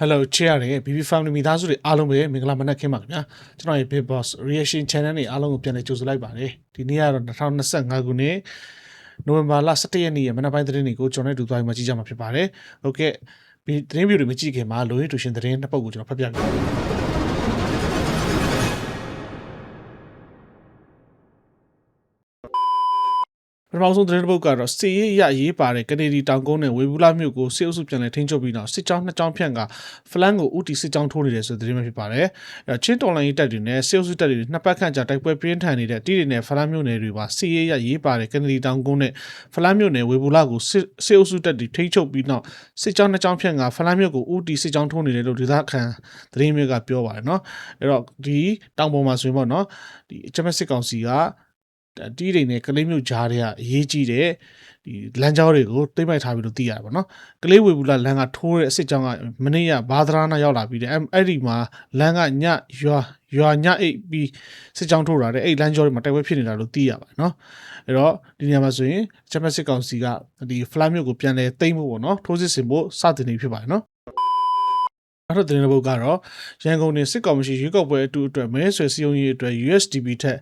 Hello ချစ်ရတဲ့ BB Family မိသားစုတွေအားလုံးပဲမင်္ဂလာမနက်ခင်းပါခင်ဗျာကျွန်တော်ရဲ့ Big Boss Reaction Channel တွေအားလုံးကိုပြန်လည်ကြိုဆိုလိုက်ပါတယ်ဒီနေ့ကတော့2025ခုနှစ်နိုဝင်ဘာလ17ရက်နေ့ရဲ့မနက်ပိုင်းသတင်းတွေကိုကျွန်တော်နဲ့တူသွားပြီးမှကြည့်ကြမှာဖြစ်ပါတယ်ဟုတ်ကဲ့ဒီသတင်းဗီဒီယိုတွေမကြည့်ခင်မှာလိုရင်းတူရှင်သတင်းနှစ်ပုဒ်ကိုကျွန်တော်ဖတ်ပြပေးပါ ပထမဆုံးသတင်းတစ်ပုဒ်ကတော့စီရေးရရေးပါတဲ့ကနေဒီတောင်ကုန်းနဲ့ဝေဘူးလာမြို့ကိုစစ်အုပ်စုပြန်လည်ထိန်းချုပ်ပြီးနောက်စစ်ကြောင်းနှစ်ကြောင်းဖြန့်ကဖလန်ကိုဥတီစစ်ကြောင်းထိုးနေတယ်ဆိုတဲ့သတင်းပဲဖြစ်ပါတယ်။အဲချင်းတော်လိုင်းရေးတပ်တွေနဲ့စစ်အုပ်စုတပ်တွေနှစ်ပတ်ခန့်ကြာတိုက်ပွဲပြင်းထန်နေတဲ့တီးတွေနဲ့ဖလန်မြို့နယ်တွေပါစီရေးရရေးပါတဲ့ကနေဒီတောင်ကုန်းနဲ့ဖလန်မြို့နယ်ဝေဘူးလာကိုစစ်စစ်အုပ်စုတပ်တွေထိန်းချုပ်ပြီးနောက်စစ်ကြောင်းနှစ်ကြောင်းဖြန့်ကဖလန်မြို့ကိုဥတီစစ်ကြောင်းထိုးနေတယ်လို့ဒေသခံသတင်းမျိုးကပြောပါတယ်နော်။အဲ့တော့ဒီတောင်ပေါ်မှာဆိုရင်ပေါ့နော်ဒီအချမ်းစစ်ကောင်စီက တီးတွေနဲ့ကလေးမျိုးကြားတွေကအရေးကြီးတဲ့ဒီလမ်းကြောင်းတွေကိုတိမ့်ပိုက်ထားပြီးလို့သိရတယ်ပေါ့နော်ကလေးဝေဘူးလာလမ်းကထိုးတဲ့အစ်စ်ကြောင်းကမနေ့ကဘာဒရာနာရောက်လာပြီးတယ်အဲ့အဲ့ဒီမှာလမ်းကညရွာရွာညအိတ်ပြီးစစ်ကြောင်းထိုးတာတဲ့အဲ့လမ်းကြောတွေမှာတိုက်ပွဲဖြစ်နေတာလို့သိရပါတယ်နော်အဲ့တော့ဒီနေရာမှာဆိုရင်ချမစစ်ကောင်စီကဒီဖလာမျိုးကိုပြန်လဲတိမ့်ဖို့ပေါ့နော်ထိုးစစ်ဆင်ဖို့စတင်နေဖြစ်ပါတယ်နော် နောက်ထပ်သတင်းတစ်ပုဒ်ကတော့ရန်ကုန်နေစစ်ကောင်စီရွေးကောက်ပွဲအတူအတွက်မဲဆွယ်စည်းရုံးရေးအတွက် USDP ထက်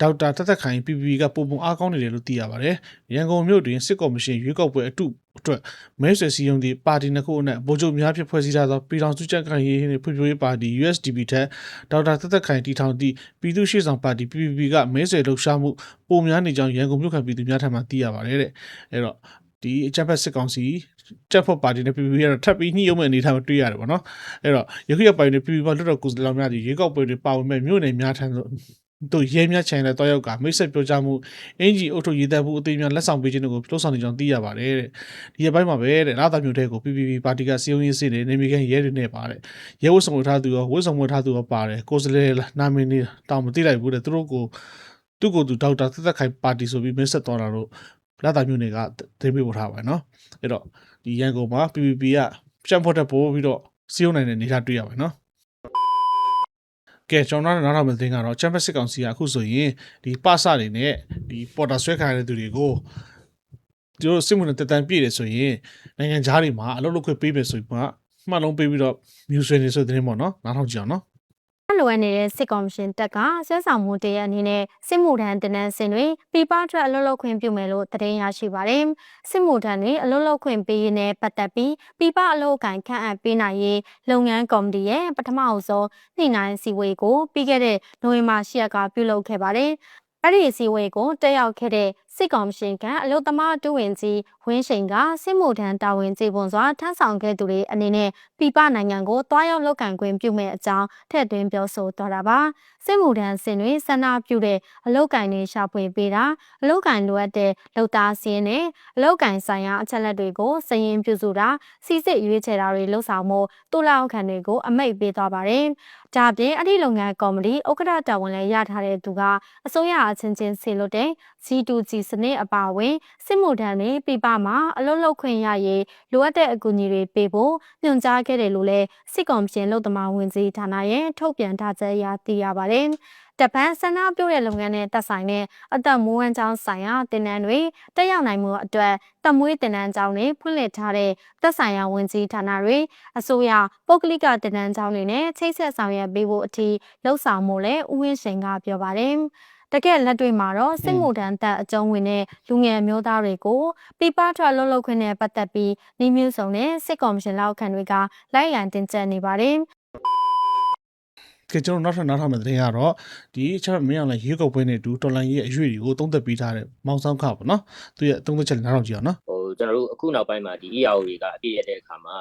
ဒေါက်တာတသက်ခိုင် PPP ကပုံပုံအားကောင်းနေတယ်လို့သိရပါတယ်။ရန်ကုန်မြို့တွင်စစ်ကောင်စီရွေးကောက်ပွဲအတူအတွက်မဲဆွယ်စည်းရုံးသည့်ပါတီနှစ်ခုအနက်ဗိုလ်ချုပ်များဖြင့်ဖွဲ့စည်းထားသောပြည်ထောင်စုကြံ့ခိုင်ရေးနှင့်ဖွံ့ဖြိုးရေးပါတီ USDP ထက်ဒေါက်တာတသက်ခိုင်တည်ထောင်သည့်ပြည်သူ့ရှေ့ဆောင်ပါတီ PPP ကမဲဆွယ်လှုပ်ရှားမှုပုံများနေကြောင်းရန်ကုန်မြို့ခံပြည်သူများထံမှသိရပါတယ်တဲ့။အဲ့တော့ဒီအကြံဖက်စစ်ကောင်စီ တက်ဖို့ပါတီနဲ့ PPP ကတော့ထပ်ပြီးညှို့မဲ့အနေထားမှာတွေ့ရတယ်ပေါ့နော်အဲ့တော့ယခုရပိုင်းတွေ PPP မှာလွတ်တော်ကိုယ်စားလှယ်များဒီရွေးကောက်ပွဲတွေပါဝင်မဲ့မြို့နယ်များထံသို့တို့ရဲများချိုင်တဲ့တောက်ရောက်ကမိတ်ဆက်ပြောကြမှုအင်ဂျီအုပ်ထုရေးသက်မှုအသေးများလက်ဆောင်ပေးခြင်းတို့ကိုလှုပ်ဆောင်နေကြောင်းသိရပါတယ်တဲ့ဒီရပိုင်းမှာပဲတဲ့လာသာမျိုးတဲ့ကို PPP ပါတီကစီယုံရေးစစ်နေနေမိကန်ရဲတွေနဲ့ပါတယ်ရဲဝတ်ဆောင်ထားသူရောဝတ်ဆောင်ထားသူရောပါတယ်ကိုယ်စားလှယ်နာမည်နေတောင်မသိလိုက်ဘူးတဲ့သူတို့ကိုသူ့ကိုယ်သူဒေါက်တာသက်သက်ခိုင်ပါတီဆိုပြီးမင်းဆက်သွားတာတို့လာသာမျိုးတွေကတင်ပြပို့ထားပါတယ်နော်အဲ့တော့ ဒီရန်ကုန်မှာ PPP ကပြန့်ဖို့တက်ပို့ပြီးတော့စီးရုံးနိုင်တဲ့နေရာတွေ့ရပါတယ်နော်ကဲကျွန်တော်တို့နောက်ထပ်မသိကတော့ချမ်ပီယံစစ်ကောင်စီကအခုဆိုရင်ဒီပစတွေနဲ့ဒီပေါ်တာဆွဲခံရတဲ့သူတွေကိုသူတို့စစ်မှုနဲ့တက်တန်းပြည့်တယ်ဆိုရင်နိုင်ငံခြားတွေမှာအလုပ်လုပ်ခွင့်ပေးမယ်ဆိုပြီးမှမှတ်လုံးပေးပြီးတော့မြူဆွေနေဆိုတဲ့သတင်းပေါ့နော်နားထောင်ကြည့်အောင်နော် လိုအပ်နေတဲ့စစ်ကော်မရှင်တက်ကဆွဲဆောင်မှုတရအနေနဲ့စစ်မှုထမ်းတင်နန်းစင်တွေပြပထွက်အလုပ်လုပ်ခွင့်ပြုမယ်လို့သတင်းရရှိပါတယ်။စစ်မှုထမ်းတွေအလုပ်လုပ်ခွင့်ပေးရင်းနဲ့ပတ်သက်ပြီးပြပအလုပ်ကိုင်ခန့်အပ်ပေးနိုင်ရေးလုပ်ငန်းကော်မတီရဲ့ပထမအဆုံးနှိမ့်နိုင်စီဝေးကိုပြီးခဲ့တဲ့နိုဝင်ဘာ10ရက်ကပြုလုပ်ခဲ့ပါတယ်။အဲ့ဒီအစည်းအဝေးကိုတက်ရောက်ခဲ့တဲ့ စစ်ကောင်ရှင်ကအလုသမားတူဝင်ကြီးဝင်းရှိန်ကစစ်မှုထမ်းတာဝန်ကျေပွန်စွာထမ်းဆောင်ခဲ့သူတွေအနေနဲ့ပြပနိုင်ငံကိုတွားရောက်လုပ်ကံခွင့်ပြုမဲ့အကြောင်းထည့်သွင်းပြောဆိုသွားတာပါစစ်မှုထမ်းစင်တွေဆန္ဒပြုတဲ့အလုတ်ကင်တွေရှာဖွေပေးတာအလုတ်ကင်လိုအပ်တဲ့လုပ်သားစင်းနဲ့အလုတ်ကင်ဆိုင်ရာအချက်လက်တွေကိုစရင်ပြုစုတာစီစစ်ရွေးချယ်တာတွေလှုပ်ဆောင်မှုတူလာအောင်ခံတွေကိုအမိတ်ပေးသွားပါတယ်ဒါအပြင်အဲ့ဒီလုပ်ငန်းကော်မတီဥက္ကဋ္ဌတာဝန်လည်းရထားတဲ့သူကအစိုးရအချင်းချင်းဆေလွတ်တဲ့ G2G စနစ်အပါအဝင်စစ်မှုထမ်းတွေပြပမှာအလုပ်လုပ်ခွင့်ရရေးလိုအပ်တဲ့အကူအညီတွေပေးဖို့ညွှန်ကြားခဲ့တယ်လို့လည်းစစ်ကောင်ရှင်လုံသမာဝင်ကြီးဌာနရဲ့ထုတ်ပြန်ထားချက်အရသိရပါတယ်။တပန်းဆန္ဒပြုတဲ့လုပ်ငန်းနဲ့သက်ဆိုင်တဲ့အသက်မွေးဝမ်းကြောင်းဆိုင်ရာတင်နန်းတွေတက်ရောက်နိုင်မှုအတွက်တမွေးတင်နန်းကျောင်းတွေဖွင့်လှစ်ထားတဲ့သက်ဆိုင်ရာဝန်ကြီးဌာနတွေအစိုးရပုဂ္ဂလိကတင်နန်းကျောင်းတွေနဲ့ချိတ်ဆက်ဆောင်ရွက်ပေးဖို့အထိလှုံ့ဆော်မှုလည်းဦးဝင်းရှင်ကပြောပါတယ်။ တကယ်လက်တွေ့မှာတော့စစ်မှုထမ်းတပ်အကျုံးဝင်တဲ့လူငယ်မျိုးသားတွေကိုပြပထွက်လှုပ်လှုပ်ခွင့်နဲ့ပတ်သက်ပြီးနှီးမျိုးစုံနဲ့စစ်ကော်မရှင်လောက်ခံတွေကလိုက်လံတင်ကျက်နေပါတယ်ကဲကျွန်တော်နောက်ထပ်နောက်ထပ်မယ့်သတင်းကတော့ဒီချက်မင်းအောင်လည်းရေကောက်ပွဲနဲ့တူတော်လိုင်းရဲ့အရွေတွေကိုသုံးသက်ပေးထားတဲ့မောင်ဆောင်ခပေါ့နော်သူရဲ့သုံးသက်ချက်နားထောင်ကြည့်အောင်နော်ဟိုကျွန်တော်တို့အခုနောက်ပိုင်းမှာဒီ EAO တွေကအပြည့်ရတဲ့အခါမှာ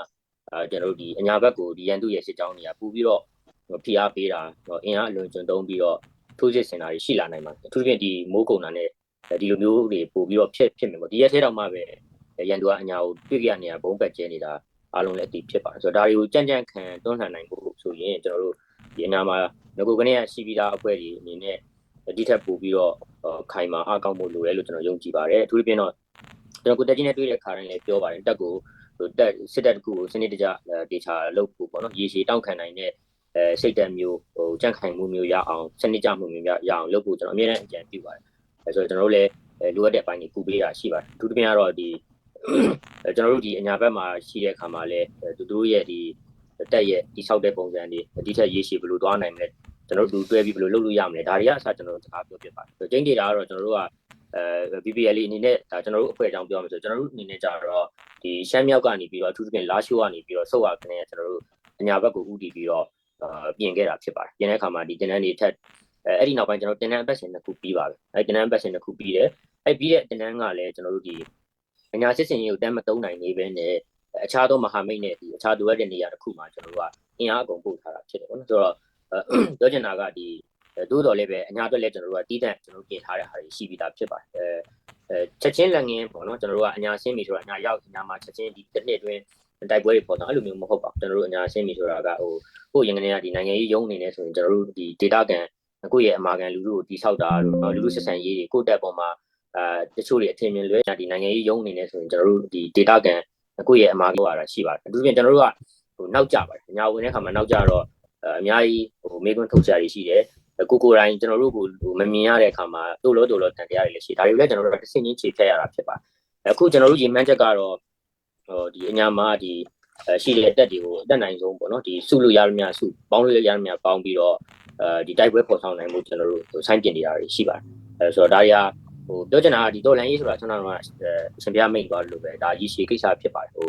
အဲကျွန်တော်တို့ဒီအညာဘက်ကိုဒီရန်သူရဲ့စစ်ကြောင်းတွေကပူပြီးတော့ဖိအားပေးတာဟိုအင်အားအလွန်ကျွံသုံးပြီးတော့ ထိုးစစ်ဆင်တာတွေရှိလာနိုင်ပါတယ်အထူးသဖြင့်ဒီမိုးကုံတာနဲ့ဒီလိုမျိုးတွေပို့ပြီးတော့ဖြစ်ဖြစ်မယ်ပေါ့ဒီရက်ထဲတော့မှပဲရန်သူကအညာကိုတွေ့ကြနေရဘုံပတ်ကျဲနေတာအားလုံးလည်းအတည်ဖြစ်ပါတယ်ဆိုတော့ဒါတွေကိုကြံ့ကြံ့ခံတွန်းလှန်နိုင်ဖို့ဆိုရင်ကျွန်တော်တို့ဒီအနာမှာငကိုကနေရရှိပြီးသားအဖွဲ့တွေအနေနဲ့ဒီထက်ပိုပြီးတော့ခိုင်မာအားကောင်းဖို့လိုတယ်လို့ကျွန်တော်ယုံကြည်ပါတယ်အထူးသဖြင့်တော့ကျွန်တော်ကိုတက်ကြီးနဲ့တွေ့တဲ့ခါတိုင်းလည်းပြောပါတယ်တက်ကိုဟိုတက်စစ်တပ်တကူကိုစနစ်တကျဒေချာလုပ်ဖို့ပေါ့နော်ရေရှည်တောင့်ခံနိုင်တဲ့ အဲစိတ်တက်မျိုးဟိုကြန့်ခိုင်မှုမျိုးရအောင်စနစ်ကျမှုမျိုးရရအောင်လုပ်ဖို့ကျွန်တော်အများနဲ့အကြံပြုပါတယ်အဲဆိုတော့ကျွန်တော်တို့လည်းလိုအပ်တဲ့အပိုင်းကြီးပူပေးတာရှိပါတယ်အထူးသဖြင့်ကတော့ဒီကျွန်တော်တို့ဒီအညာဘက်မှာရှိတဲ့ခါမှာလည်းသူတို့ရဲ့ဒီတက်ရဲ့တိဆောက်တဲ့ပုံစံတွေဒီထက်ရေးရှည်ဘယ်လိုသွားနိုင်မလဲကျွန်တော်တို့တွဲပြီးဘယ်လိုလုပ်လို့ရမလဲဒါတွေကအစကျွန်တော်တို့စကားပြောပြပါတယ်ကျင်းဒေတာကတော့ကျွန်တော်တို့ကအဲ BPL အနေနဲ့ဒါကျွန်တော်တို့အဖွဲ့အကြောင်းပြောမယ်ဆိုကျွန်တော်တို့အနေနဲ့ကြတော့ဒီရှမ်းမြောက်ကနေပြီးတော့အထူးသဖြင့်လာရှိုးကနေပြီးတော့ဆုတ်ရခနဲ့ကျွန်တော်တို့အညာဘက်ကိုဥတည်ပြီးတော့အာ ပြင်ခဲ့တာဖြစ်ပါတယ်ပြင်တဲ့အခါမှာဒီတင်တန်းတွေထက်အဲအဲ့ဒီနောက်ပိုင်းကျွန်တော်တင်တန်းအပတ်စဉ်တစ်ခုပြီးပါပဲအဲတင်တန်းအပတ်စဉ်တစ်ခုပြီးတယ်အဲပြီးတဲ့တင်တန်းကလည်းကျွန်တော်တို့ဒီအညာစစ်စင်ရေးကိုတမ်းမတုံးနိုင်နေပဲနဲ့အခြားသောမဟာမိတ်နဲ့ဒီအခြားလိုအပ်တဲ့နေရာတစ်ခုမှာကျွန်တော်တို့ကအင်အားအကုန်ပို့ထားတာဖြစ်တယ်ပေါ့နော်ဆိုတော့ပြောချင်တာကဒီတိုးတော်လည်းပဲအညာအတွက်လည်းကျွန်တော်တို့ကတီးတန့်ကျွန်တော်ပြင်ထားတဲ့ဟာတွေရှိပြီးသားဖြစ်ပါတယ်အဲအဲချက်ချင်းလက်ငင်းပေါ့နော်ကျွန်တော်တို့ကအညာရှင်းပြီဆိုတာအညာရောက်အညာမှာချက်ချင်းဒီတစ်နှစ်အတွင်း တိုက်ပွဲတွေပေါ်တော့အဲ့လိုမျိုးမဟုတ်ပါဘူးကျွန်တော်တို့အညာရှင်းပြီဆိုတာကဟိုကိုရင်ကနေကဒီနိုင်ငံရေးရုံးနေနေဆိုရင်ကျွန်တော်တို့ဒီ data ကန်ကိုယ့်ရဲ့အမာကန်လူလူကိုတိဆောက်တာလို့လူလူဆက်ဆံရေးတွေကိုတက်ပေါ်မှာအာတချို့တွေအထင်မြင်လွဲဒီနိုင်ငံရေးရုံးနေနေဆိုရင်ကျွန်တော်တို့ဒီ data ကန်ကိုယ့်ရဲ့အမာကန်ရတာရှိပါတယ်အထူးဖြင့်ကျွန်တော်တို့ကဟိုနောက်ကြပါတယ်ညာဝင်တဲ့ခါမှာနောက်ကြတော့အများကြီးဟိုမေကွန်းထုတ်ကြရရှိတယ်ကိုကိုတိုင်းကျွန်တော်တို့ကိုမမြင်ရတဲ့အခါမှာတို့လို့တို့လို့တန်တရားတွေလည်းရှိဒါတွေလည်းကျွန်တော်တို့တစ်စင်းချင်းခြေဖြတ်ရတာဖြစ်ပါတယ်အခုကျွန်တော်တို့ရေမှန်းချက်ကတော့ ဟိုဒီအညာမှာဒီရှိတဲ့တက်တွေကိုအတက်နိုင်ဆုံးပေါ့နော်ဒီစုလို့ရရမြစုပေါင်းလို့ရရမြပေါင်းပြီးတော့အဲဒီတိုက်ပွဲပေါ်ဆောင်နိုင်မှုကျွန်တော်တို့ဆိုင်းပြင်နေတာတွေရှိပါတယ်အဲဆိုတော့ဒါတွေကဟိုပြောချင်တာကဒီတော်လန်ရေးဆိုတာကျွန်တော်တို့ကအရှင်ပြမိတ်သွားလို့ပဲဒါရည်ရှည်ကိစ္စဖြစ်ပါတယ်ဟို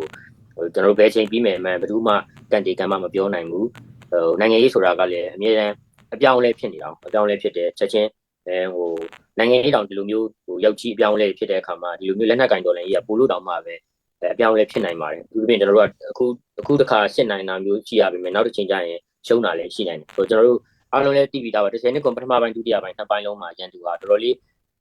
ဟိုကျွန်တော်တို့ဘယ်ချိန်ပြီးမယ်မှဘယ်သူမှကန်တေကန်မှမပြောနိုင်ဘူးဟိုနိုင်ငံရေးဆိုတာကလည်းအမြဲတမ်းအပြောင်းအလဲဖြစ်နေတာအပြောင်းအလဲဖြစ်တယ်ချက်ချင်းအဲဟိုနိုင်ငံရေးတောင်ဒီလိုမျိုးဟိုရောက်ကြီးအပြောင်းအလဲဖြစ်တဲ့အခါမှာဒီလိုမျိုးလက်နက်ကင်တော်လန်ရေးကပိုလို့တောင်မှပဲ အပြောင်းအလဲဖြစ်နိုင်ပါတယ်ဒီလိုပြင်ကျွန်တော်တို့ကအခုအခုတစ်ခါရှင်းနိုင်တာမျိုးကြည့်ရပါမယ်နောက်တစ်ချိန်ကျရင်ရှုံးတာလည်းရှိနိုင်တယ်ဟိုကျွန်တော်တို့အားလုံးလည်းတည်ပြီးသားပါ30နှစ်ကွန်ပထမပိုင်းဒုတိယပိုင်းနှစ်ပိုင်းလုံးမှာရန်သူဟာတော်တော်လေး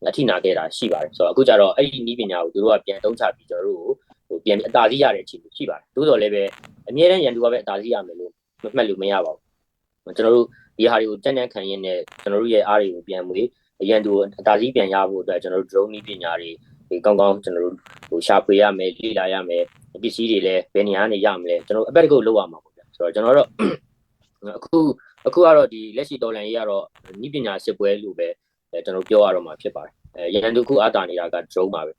အထိနာခဲ့တာရှိပါတယ်ဆိုတော့အခုကျတော့အဲ့ဒီနီးပညာကိုသူတို့ကပြန်တုံးချပြီးကျွန်တော်တို့ဟိုပြန်အသာစီးရတဲ့အခြေအနေရှိပါတယ်သို့တော်လည်းပဲအမြဲတမ်းရန်သူကပဲအသာစီးရမယ်လို့မှတ်လို့မရပါဘူးကျွန်တော်တို့ဒီဟာတွေကိုကြံ့ကြံ့ခံရင်းနဲ့ကျွန်တော်တို့ရဲ့အားတွေကိုပြန်မွေးအရန်သူအသာစီးပြန်ရဖို့အတွက်ကျွန်တော်တို့ drone နည်းပညာတွေဒီ ကောင်းကောင်းကျွန်တော်တို့ဟိုရှာဖွေရမယ်လေ့လာရမယ်ပစ္စည်းတွေလည်းဘယ်နေရာကနေရမလဲကျွန်တော်အပက်တကုတ်လောက်ရမှာပေါ့ဗျာဆိုတော့ကျွန်တော်တို့အခုအခုကတော့ဒီလက်ရှိတော်လန်ကြီးကတော့နည်းပညာစစ်ပွဲလို့ပဲကျွန်တော်ပြောရတော့မှာဖြစ်ပါတယ်အဲရန်သူခုအားတာနေတာက drone ပါပဲ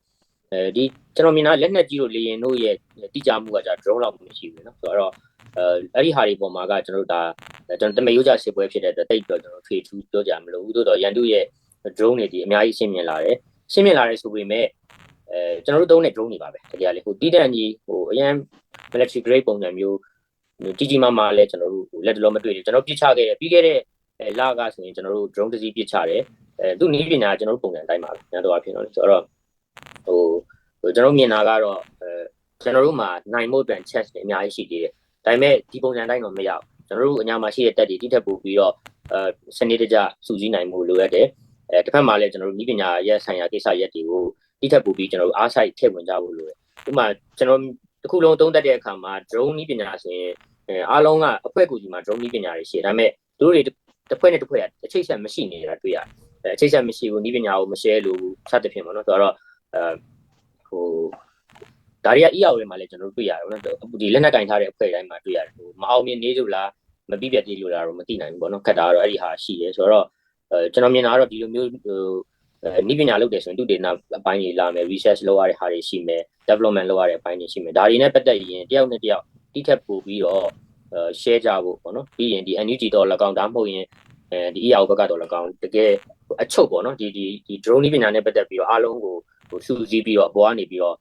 အဲဒီကျွန်တော်မြင်တာလက်နက်ကြီးတို့လေရင်တို့ရဲ့တိကျမှုကじゃ drone လောက်မရှိဘူးเนาะဆိုတော့အဲအဲ့ဒီဟာတွေပေါ်မှာကကျွန်တော်တို့ဒါကျွန်တော်တမေရိုးကြစစ်ပွဲဖြစ်တဲ့အတွက်တိတ်တော့ကျွန်တော်ထွေထူးပြောကြမလို့ဘူးသို့တော့ရန်သူရဲ့ drone တွေဒီအများကြီးရှင်းမြင်လာတယ်ရှင်းမြင်လာတယ်ဆိုပေမဲ့ အဲကျွန်တော်တို့သုံးတဲ့ drone တွေပါပဲတကယ်လေဟိုတီးတန့်ကြီးဟိုအရန် military grade ပုံစံမျိုးကြီးကြီးမားမားလဲကျွန်တော်တို့လက်တလုံးမတွေ့ဘူးကျွန်တော်ပြစ်ချခဲ့တယ်ပြီးခဲ့တဲ့လကဆိုရင်ကျွန်တော်တို့ drone တစ်စီးပြစ်ချတယ်အဲသူနည်းပညာကျွန်တော်တို့ပုံစံတိုင်းပါပဲညာတော့အဖြစ်တော့ဆိုတော့ဟိုဟိုကျွန်တော်မြင်တာကတော့အဲကျွန်တော်တို့မှာနိုင်မို့အတွက် chest တွေအများကြီးရှိသေးတယ်ဒါပေမဲ့ဒီပုံစံတိုင်းတော့မရဘူးကျွန်တော်တို့အညာမှာရှိတဲ့တက်တွေတိထက်ပို့ပြီးတော့အဲစနစ်တကျစုစည်းနိုင်မှုလိုအပ်တယ်အဲတစ်ဖက်မှာလည်းကျွန်တော်တို့ဤပညာရဲ့ဆိုင်ရာကိစ္စရက်တွေကို တိထက်ပို့ပြီးကျွန်တော်တို့အားဆိုင်ထည့်ဝင်ကြဖို့လိုတယ်ဥပမာကျွန်တော်တစ်ခုလုံးသုံးသက်တဲ့အခါမှာ drone ဤပညာဆိုရင်အဲအားလုံးကအဖွဲကူကြီးမှာ drone ဤပညာတွေရှိတယ်ဒါပေမဲ့သူတို့တွေတစ်ဖွဲ့နဲ့တစ်ဖွဲ့အချိတ်ဆက်မရှိနေတာတွေ့ရတယ်အဲအချိတ်ဆက်မရှိဘူးဤပညာကိုမ share လို့စသဖြင့်ပေါ့နော်ဆိုတော့အဲဟိုဒါတွေက EAO တွေမှာလည်းကျွန်တော်တို့တွေ့ရတယ်နော်ဒီလက်နက်ကင်ထားတဲ့အဖွဲ့တိုင်းမှာတွေ့ရတယ်ဟိုမအောင်မြင်နေကြလားမပြီးပြတ်သေးလို့လားတော့မသိနိုင်ဘူးပေါ့နော်ခက်တာကတော့အဲ့ဒီဟာရှိတယ်ဆိုတော့အဲကျွန်တော်မြင်တာကတော့ဒီလိုမျိုးဟို နိပညာလုပ်တယ်ဆိုရင်သူတေနာအပိုင်းကြီးလာမယ် research လုပ်ရတဲ့ဟာတွေရှိမယ် development လုပ်ရတဲ့အပိုင်းတွေရှိမယ်ဒါတွေနဲ့ပတ်သက်ရင်တယောက်နဲ့တယောက်တိထက်ပို့ပြီးတော့အဲ share ကြဖို့ပေါ့နော်ပြီးရင်ဒီ NUG တော့၎င်းဒါမှမဟုတ်ရင်အဲဒီ EAO ဘက်ကတော့၎င်းတကယ်အချုပ်ပေါ့နော်ဒီဒီဒီ drone နိပညာနဲ့ပတ်သက်ပြီးတော့အားလုံးကိုဟိုစုစည်းပြီးတော့အပေါ်ကနေပြီးတော့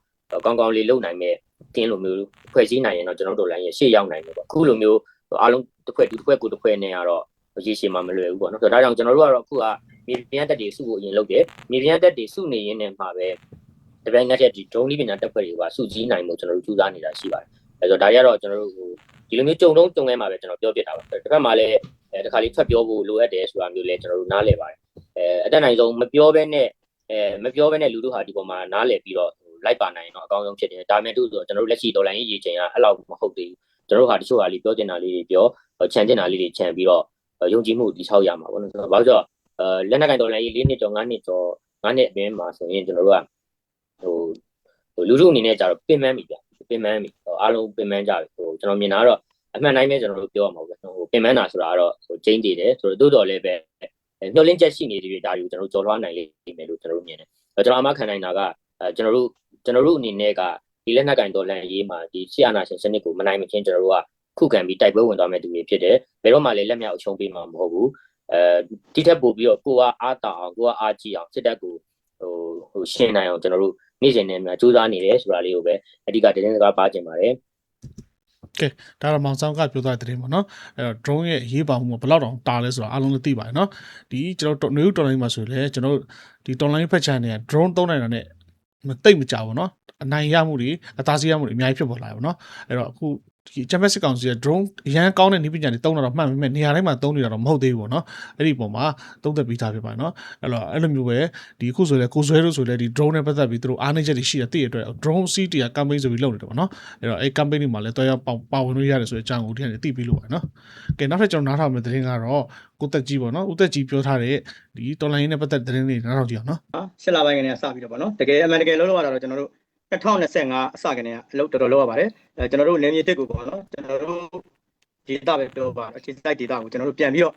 ကောင်းကောင်းလေးလုပ်နိုင်မဲ့တင်းလိုမျိုးဖွဲ့စည်းနိုင်ရင်တော့ကျွန်တော်တို့လည်းရှေ့ရောက်နိုင်တယ်ပေါ့အခုလိုမျိုးအားလုံးတစ်ဖွဲ့တစ်ဖွဲ့ကိုတစ်ဖွဲ့နဲ့ကတော့ရေရှည်မှာမလွယ်ဘူးပေါ့နော်ဆိုတော့ဒါကြောင့်ကျွန်တော်တို့ကတော့အခုက မြေပြင်တက်တွေစုဖို့အရင်လုပ်တယ်မြေပြင်တက်တွေစုနေရင်းနဲ့မှာပဲတပြိုင်နက်တည်းဒီ drone နည်းပညာတက်ဖွဲ့တွေကစုစည်းနိုင်မှုကျွန်တော်တို့ကြိုးစားနေတာရှိပါတယ်အဲဆိုတော့ဒါကြတော့ကျွန်တော်တို့ဟိုဒီလိုမျိုးကြုံတုံးကြုံခဲမှာပဲကျွန်တော်ပြောပြတာပါတစ်ခါမှလည်းအဲတစ်ခါလေးထွက်ပြောဖို့လိုအပ်တယ်ဆိုတာမျိုးလည်းကျွန်တော်တို့နားလည်ပါတယ်အဲအတက်နိုင်ဆုံးမပြောဘဲနဲ့အဲမပြောဘဲနဲ့လူတို့ဟာဒီပေါ်မှာနားလည်ပြီးတော့လိုက်ပါနိုင်တော့အကောင်းဆုံးဖြစ်တယ်ဒါပေမဲ့တို့ဆိုကျွန်တော်တို့လက်ရှိဒေါ်လာရင်းရေးချိန်ကအဲ့လောက်မဟုတ်သေးဘူးကျွန်တော်တို့ဟာတချို့ဟာလေးပြောချင်တာလေးတွေပြောခြံချင်တာလေးတွေခြံပြီးတော့ယုံကြည်မှုတိဆောက်ရမှာပေါ့နော်ဆိုတော့ဘာလို့ဆိုတော့ အဲလက်နက်ကင်ဒေါ်လာရေး၄နှစ်ကျော်၅နှစ်ကျော်၅နှစ်အတွင်းမှာဆိုရင်ကျွန်တော်တို့ကဟိုဟိုလူထုအနေနဲ့ကြတော့ပင်ပန်းပြီဗျပင်ပန်းပြီအားလုံးပင်ပန်းကြပြီဟိုကျွန်တော်မြင်တာကတော့အမှန်တိုင်းပဲကျွန်တော်တို့ပြောရမှာပဲဟိုပင်ပန်းတာဆိုတာကတော့ဟိုကျင်းတည်တယ်ဆိုတော့တိုးတော်လည်းပဲညှို့လင်းချက်ရှိနေတဲ့တွေဒါတွေကိုကျွန်တော်တို့ကြော်လွှားနိုင်လိမ့်မယ်လို့ကျွန်တော်တို့မြင်တယ်ကျွန်တော်အမှခံနိုင်တာကအဲကျွန်တော်တို့ကျွန်တော်တို့အနေနဲ့ကဒီလက်နက်ကင်ဒေါ်လာရေးမှာဒီဆီယနာရှင်စနစ်ကိုမနိုင်မချင်းကျွန်တော်တို့ကခုခံပြီးတိုက်ပွဲဝင်သွားမဲ့သူတွေဖြစ်တယ်ဘယ်တော့မှလည်းလက်မြောက်အချုံပေးမှာမဟုတ်ဘူး အဲဒီထက်ပိုပြီးတော့ကိုကအားတာအောင်ကိုကအားကြည့်အောင်စစ်တပ်ကိုဟိုဟိုရှင်းနိုင်အောင်ကျွန်တော်တို့နေ့စဉ်နဲ့များစူးစမ်းနေတယ်ဆိုတာလေးကိုပဲအဓိကတင်းတင်းစကားပါချင်ပါတယ် ဒါတော့မောင်ဆောင်ကပြောသွားတဲ့သတင်းပေါ့နော်အဲ့တော့ drone ရဲ့အရေးပါမှုကဘယ်လောက်တောင်တာလဲဆိုတာအားလုံးလည်းသိပါတယ်နော်ဒီကျွန်တော်တို့ new online မှာဆိုရင်လည်းကျွန်တော်တို့ဒီ online ဖက်ချန်တွေက drone သုံးနိုင်တာနဲ့မသိပ်မကြဘူးเนาะအနိုင်ရမှုတွေအသားစီးရမှုတွေအများကြီးဖြစ်ပေါ်လာပြီเนาะအဲ့တော့အခု ဒီချမ်ပစ်စစ်ကောင်စီက drone အရန်ကောင်းတဲ့နည်းပညာတွေတုံးတာတော့မှန်ပေမဲ့နေရာတိုင်းမှာတုံးနေတာတော့မဟုတ်သေးဘူးပေါ့နော်အဲ့ဒီပုံမှာတုံးသက်ပြီးသားဖြစ်ပါတယ်နော်အဲ့တော့အဲ့လိုမျိုးပဲဒီအခုဆိုလဲကိုဆွဲလို့ဆိုလဲဒီ drone နဲ့ပတ်သက်ပြီးသူတို့အားနည်းချက်တွေရှိတဲ့တည့်အတွက် drone city က campaign ဆိုပြီးလုပ်နေတယ်ပေါ့နော်အဲ့တော့အဲ့ campaign တွေမှာလဲတွားရောက်ပါဝင်လို့ရတယ်ဆိုတဲ့အကြောင်းကိုဒီကနေသိပြီးလို့ပါနော်ကဲနောက်ထပ်ကျွန်တော်နားထောင်မယ့်သတင်းကတော့ကိုသက်ကြီးပေါ့နော်ဦးသက်ကြီးပြောထားတဲ့ဒီ online နဲ့ပတ်သက်တဲ့သတင်းတွေနားထောင်ကြည့်အောင်နော်ရှစ်လပိုင်းကနေစပြီးတော့ပေါ့နော်တကယ်အမှန်တကယ်လို့လို့ရတာတော့ကျွန်တော်တို့ 2025အစကနေကအလုပ်တော်တော်လုပ်ရပါတယ်အဲကျွန်တော်တို့နေမြေတက်ကိုပေါ့နော်ကျွန်တော်တို့ဒေတာပဲပြောပါအခြေစိုက်ဒေတာကိုကျွန်တော်တို့ပြန်ပြီးတော့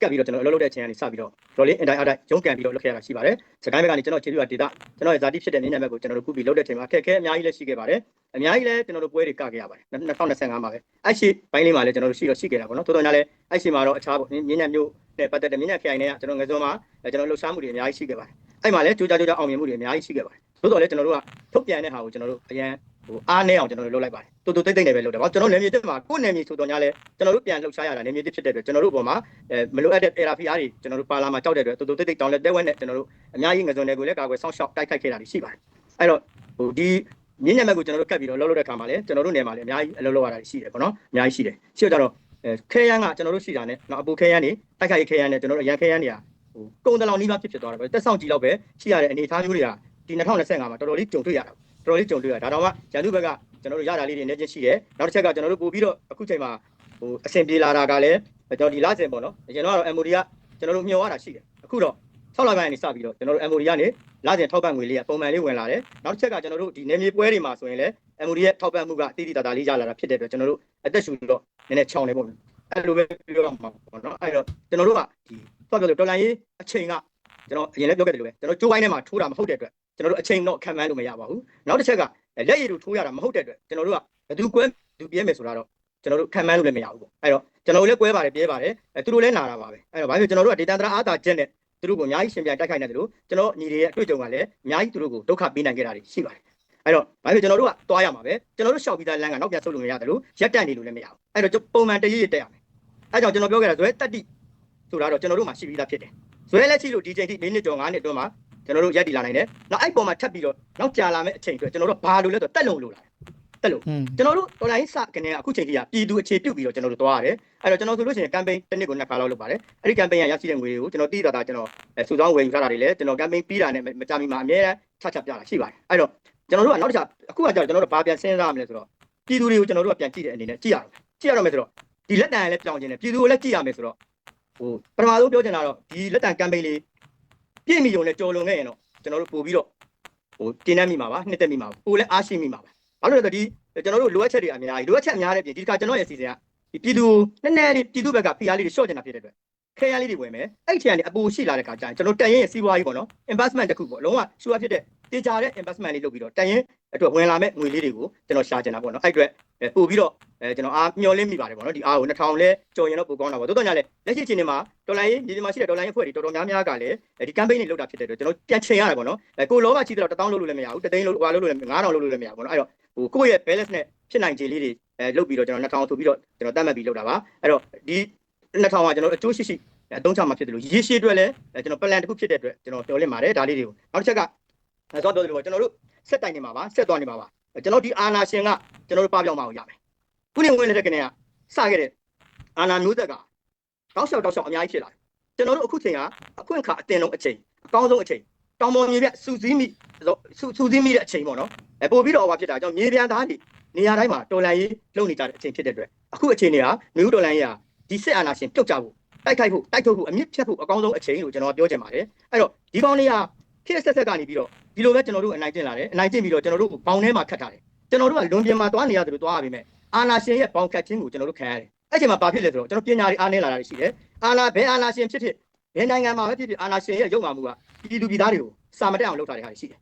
ကပ်ပြီးတော့ကျွန်တော်အလုပ်လုပ်တဲ့အချိန်ကနေစပြီးတော့တော်လေးအင်တိုင်းအတိုင်းရုံးကန်ပြီးတော့လုပ်ခဲ့ရတာရှိပါတယ်စကိုင်းဘက်ကနေကျွန်တော်ခြေပြဒေတာကျွန်တော်ရဲ့ဇာတိဖြစ်တဲ့နည်းနာမည်ကိုကျွန်တော်တို့ခုပြီးလုပ်တဲ့အချိန်မှာအခက်အခဲအများကြီးလည်းရှိခဲ့ပါတယ်အများကြီးလည်းကျွန်တော်တို့ပွဲတွေကခဲ့ရပါတယ်2025မှာပဲအဲ့ရှိဘိုင်းလေးမှာလည်းကျွန်တော်တို့ရှိတော့ရှိခဲ့တာပေါ့နော်တော်တော်များလည်းအဲ့ရှိမှာတော့အခြားပေါ့မြင်းညံမျိုးနဲ့ပတ်သက်တဲ့မြင်းညံခိုင်နဲ့ကကျွန်တော်ငယ်စုံမှာကျွန်တော်လှုပ်ရှားမှုတွေအများကြီးရှိခဲ့ပါတယ်အဲ့မှာလည်းကြိုးကြားကြိုးကြားအောင်မြင်မှုတွေအများကြီးရှိခဲ့ပါတယ်။ သို့တော်လည်းကျွန်တော်တို့ကထုတ်ပြန်တဲ့ဟာကိုကျွန်တော်တို့အရန်ဟိုအားနဲ့အောင်ကျွန်တော်တို့လုပ်လိုက်ပါတယ်။တူတူတိတ်တိတ်နဲ့ပဲလုပ်တယ်။ဘာကျွန်တော်နယ်မြေတက်မှာကိုယ်နယ်မြေဆိုတော့ညာလဲကျွန်တော်တို့ပြန်လှုပ်ရှားရတာနယ်မြေတက်ဖြစ်တဲ့အတွက်ကျွန်တော်တို့အပေါ်မှာအဲမလိုအပ်တဲ့ error ဖိအားတွေကျွန်တော်တို့ပါလာမှာကြောက်တဲ့အတွက်တူတူတိတ်တိတ်တောင်းလဲတဲဝက်နဲ့ကျွန်တော်တို့အများကြီးငစုံတွေကိုလည်းကာကွယ်စောင့်ရှောက်တိုက်ခိုက်ခဲ့တာတွေရှိပါတယ်။အဲ့တော့ဟိုဒီမြင်းညံမဲ့ကိုကျွန်တော်တို့ကတ်ပြီးတော့လှုပ်လို့တဲ့ခါမှာလည်းကျွန်တော်တို့နယ်မှာလည်းအများကြီးအလုပ်လုပ်ရတာရှိတယ်ပေါ့နော်။အများကြီးရှိတယ်။ရှိတော့ကြတော့အဲခဲရန်ကကျွန်တော်တို့ရှိတာနဲ့နောက်အပူခဲရန်နေတိုက်ခိုက်ခဲရန်နဲ့ကျွန်တော်တို့အရန်ခဲရန်တွေကဟိုကုံတလောင်နီးပါးဖြစ်ဖြစ်သွားတာပဲတက်ဆောင်ကြည့်တော့ပဲရှိရတဲ့အနေအထားမျိုးတွေက ဒီ2025မှာတော်တော်လေးကြုံတွေ့ရတာတော်တော်လေးကြုံတွေ့ရတာဒါတော့မှရန်သူဘက်ကကျွန်တော်တို့ရတာလေးတွေနေချင်းရှိတယ်နောက်တစ်ချက်ကကျွန်တော်တို့ပို့ပြီးတော့အခုချိန်မှာဟိုအဆင်ပြေလာတာကလည်းကျွန်တော်ဒီလစဉ်ပေါ့နော်အရင်တော့ MOD ကကျွန်တော်တို့မျှော်ရတာရှိတယ်အခုတော့6လပိုင်းကနေစပြီးတော့ကျွန်တော်တို့ MOD ကနေလစဉ်ထောက်ပံ့ငွေလေးကပုံမှန်လေးဝင်လာတယ်နောက်တစ်ချက်ကကျွန်တော်တို့ဒီနေမြေပွဲတွေမှာဆိုရင်လည်း MOD ရဲ့ထောက်ပံ့မှုကတိတိတသားလေးရလာတာဖြစ်တဲ့အတွက်ကျွန်တော်တို့အသက်ရှူတော့နည်းနည်းချောင်းနေပေါ့အဲ့လိုပဲပြောရမှာပေါ့နော်အဲ့တော့ကျွန်တော်တို့ကဒီတော့ပြောလို့တော်လန်ရေးအချိန်ကကျွန်တော်အရင်လည်းပြောခဲ့တယ်လို့ပဲကျွန်တော်ကျိုးပိုင်းထဲမှာထိုးတာမဟုတ်တဲ့အတွက် ကျွန်တော်တို့အချိန်တော့ခံမှန်းလို့မရပါဘူးနောက်တစ်ချက်ကလက်ရည်တို့ထိုးရတာမဟုတ်တဲ့အတွက်ကျွန်တော်တို့ကဘယ်သူကွဲဘယ်သူပြဲမယ်ဆိုတာတော့ကျွန်တော်တို့ခံမှန်းလို့လည်းမရဘူးပေါ့အဲ့တော့ကျွန်တော်တို့လည်းကွဲပါတယ်ပြဲပါတယ်အဲသူတို့လည်းနာတာပါပဲအဲ့တော့ဘာဖြစ်ကျွန်တော်တို့ကဒေတာတရာအားသာချက်နဲ့သူတို့ကိုအများကြီးရှင်ပြန်တိုက်ခိုက်နေတယ်လို့ကျွန်တော်ညီတွေရဲ့အတွေ့အကြုံကလည်းအများကြီးသူတို့ကိုဒုက္ခပေးနိုင်ခဲ့တာတွေရှိပါတယ်အဲ့တော့ဘာဖြစ်ကျွန်တော်တို့ကတွားရမှာပဲကျွန်တော်တို့ရှောက်ပြီးသားလမ်းကနောက်ပြန်ဆုတ်လို့မရတယ်လို့ရက်တက်နေလို့လည်းမရဘူးအဲ့တော့ပုံမှန်တရရတက်ရမယ်အဲ့ကြောင့်ကျွန်တော်ပြောခဲ့တာဇွဲတက်တိဆိုတာတော့ကျွန်တော်တို့မှာရှိပြီးသားဖြစ်တယ်ဇွဲလက်ရှိလို့ဒီချိန်ထိ၄နှစ်ကျော်၅နှစ်အတွင်းမှာ ကျွန်တော်တို့ရက်တည်လာနိုင်တယ်နောက်အဲ့ပေါ်မှာထပ်ပြီးတော့နောက်ကြာလာမယ့်အချိန်အတွက်ကျွန်တော်တို့ဘာလို့လဲဆိုတော့တက်လုံလို့လာတက်လုံอืมကျွန်တော်တို့ online စကနေအခုချိန်ကြီးကပြည်သူအခြေပြုပြီးတော့ကျွန်တော်တို့သွားရတယ်အဲ့တော့ကျွန်တော်ဆိုလို့ရှိရင် campaign တစ်နှစ်ကိုနှစ်ခါလောက်လုပ်ပါတယ်အဲ့ဒီ campaign ကရရှိတဲ့ငွေတွေကိုကျွန်တော်တည်တာတာကျွန်တော်စုဆောင်းဝယ်ယူထားတာတွေလည်းကျွန်တော် campaign ပြီးတာနဲ့မကြမီမှာအများအားချချပြတာရှိပါတယ်အဲ့တော့ကျွန်တော်တို့ကနောက်တစ်ချက်အခုကကျတော့ကျွန်တော်တို့ဘာပြန်စဉ်းစားရမလဲဆိုတော့ပြည်သူတွေကိုကျွန်တော်တို့ကပြန်ကြည့်တဲ့အနေနဲ့ကြည့်ရအောင်ကြည့်ရတော့မယ်ဆိုတော့ဒီလက်တံလည်းပြောင်းခြင်းနဲ့ပြည်သူကိုလည်းကြည့်ရမယ်ဆိုတော့ဟိုပထမဆုံးပြောချင်တာတော့ဒီလက်တံ campaign လေး ပြည့်မီုံနဲ့ကြော်လွန်ခဲ့ရင်တော့ကျွန်တော်တို့ပို့ပြီးတော့ဟိုတင်းနှက်မိမှာပါနှစ်သက်မိမှာပါပို့လည်းအားရှိမိမှာပါဘာလို့လဲဆိုတော့ဒီကျွန်တော်တို့လိုအပ်ချက်တွေအများကြီးလိုအပ်ချက်အများတဲ့ပြင်ဒီတစ်ခါကျွန်တော်ရဲ့အစီအစဉ်ကဒီပြည်သူနည်းနည်းလေးပြည်သူဘက်ကဖိအားလေးတွေရှော့ကျင်တာဖြစ်တဲ့အတွက်ခဲရန်လေးတွေဝင်မယ်အဲ့ချိန်ကနေအပူရှိလာတဲ့ခါကျရင်ကျွန်တော်တန်ရင်ရဲ့စီးပွားရေးပေါ့နော် investment တစ်ခုပေါ့လုံးဝရှူအပ်ဖြစ်တဲ့တေချာတဲ့ investment လေးလုပ်ပြီးတော့တန်ရင် အတွက်ဝင်လာမဲ့ငွေလေးတွေကိုကျွန်တော်ရှာကျင်တာပေါ့နော်အဲ့အတွက်ပို့ပြီးတော့အဲကျွန်တော်အားမျှော်လင့်မိပါတယ်ပေါ့နော်ဒီအားကို2000လဲကြော်ရင်တော့ပိုကောင်းတာပေါ့တိုးတော့ညာလဲလက်ရှိချိန်နေမှာဒေါ်လာရေးဒီမှာရှိတဲ့ဒေါ်လာရေးဖွဲ့တွေတော်တော်များများကလည်းဒီ campaign တွေလုပ်တာဖြစ်တဲ့အတွက်ကျွန်တော်ပြန်ချိန်ရတယ်ပေါ့နော်အဲကိုလောဘကြီးတော့1000လုပ်လို့လည်းမရဘူးတသိန်းလို့ဟွာလုပ်လို့လည်း9000လုပ်လို့လည်းမရဘူးပေါ့နော်အဲ့တော့ဟိုကိုယ့်ရဲ့ balance နဲ့ဖြစ်နိုင်ခြေလေးတွေအဲလုပ်ပြီးတော့ကျွန်တော်2000ဆိုပြီးတော့ကျွန်တော်တတ်မှတ်ပြီးလုပ်တာပါအဲ့တော့ဒီ2000ကကျွန်တော်အကျိုးရှိရှိအသုံးချမှာဖြစ်တယ်လို့ရေရှည်အတွက်လည်းကျွန်တော် plan တစ်ခုဖြစ်တဲ့အတွက်ကျွန်တော်ပြောလင့်ပါတယ်ဒါလေးတွေကိုနောက်တစ်ချက်ကဆော့ပြောတယ်လို့ကျွန်တော်တို့ ဆက်တိုင်နေမှာပါဆက်သွားနေမှာပါကျွန်တော်ဒီအာနာရှင်ကကျွန်တော်တို့ပပြောင်းမှာကိုရမယ်ခုနေဝင်တဲ့ကနေကစခဲ့တဲ့အာနာမျိုးသက်ကတောက်လျှောက်တောက်လျှောက်အများကြီးဖြစ်လာတယ်ကျွန်တော်တို့အခုချိန်ကအခွင့်အခါအတင်လုံးအချိန်အကောင်းဆုံးအချိန်တောင်ပေါ်မြေပြစူးစီးမိစူးစူးစီးမိတဲ့အချိန်ပေါ့နော်အဲပို့ပြီးတော့ဟောဖြစ်တာကြောင့်မြေပြန်သားတွေနေရာတိုင်းမှာတော်လန်ရေးလုပ်နေကြတဲ့အချိန်ဖြစ်တဲ့အတွက်အခုအချိန်တွေကမြို့တော်လန်ရေးဟာဒီစစ်အာဏာရှင်ပြုတ်ကြဖို့တိုက်ခိုက်ဖို့တိုက်ထုတ်ဖို့အမြင့်ဖြတ်ဖို့အကောင်းဆုံးအချိန်လို့ကျွန်တော်ပြောချင်ပါတယ်အဲ့တော့ဒီကောင်လေးကဖြစ်ဆက်ဆက်ကနေပြီးတော့ ဒီလိုပဲကျွန်တော်တို့အနိုင်ကျင့်လာတယ်အနိုင်ကျင့်ပြီးတော့ကျွန်တော်တို့ဘောင်ထဲမှာခတ်ထားတယ်ကျွန်တော်တို့ကလွန်ပြင်မှာသွားနေရတယ်လို့သွားရပါမယ်အာဏာရှင်ရဲ့ဘောင်ခတ်ခြင်းကိုကျွန်တော်တို့ခံရတယ်အဲ့ချိန်မှာဘာဖြစ်လဲဆိုတော့ကျွန်တော်ပညာတွေအားနည်းလာတာရှိတယ်အာဏာဘယ်အာဏာရှင်ဖြစ်ဖြစ်ဘယ်နိုင်ငံမှာပဲဖြစ်ဖြစ်အာဏာရှင်ရဲ့ရုပ်မာမှုကပြည်သူပြည်သားတွေကိုစာမတက်အောင်လုပ်ထားတဲ့ဟာတွေရှိတယ်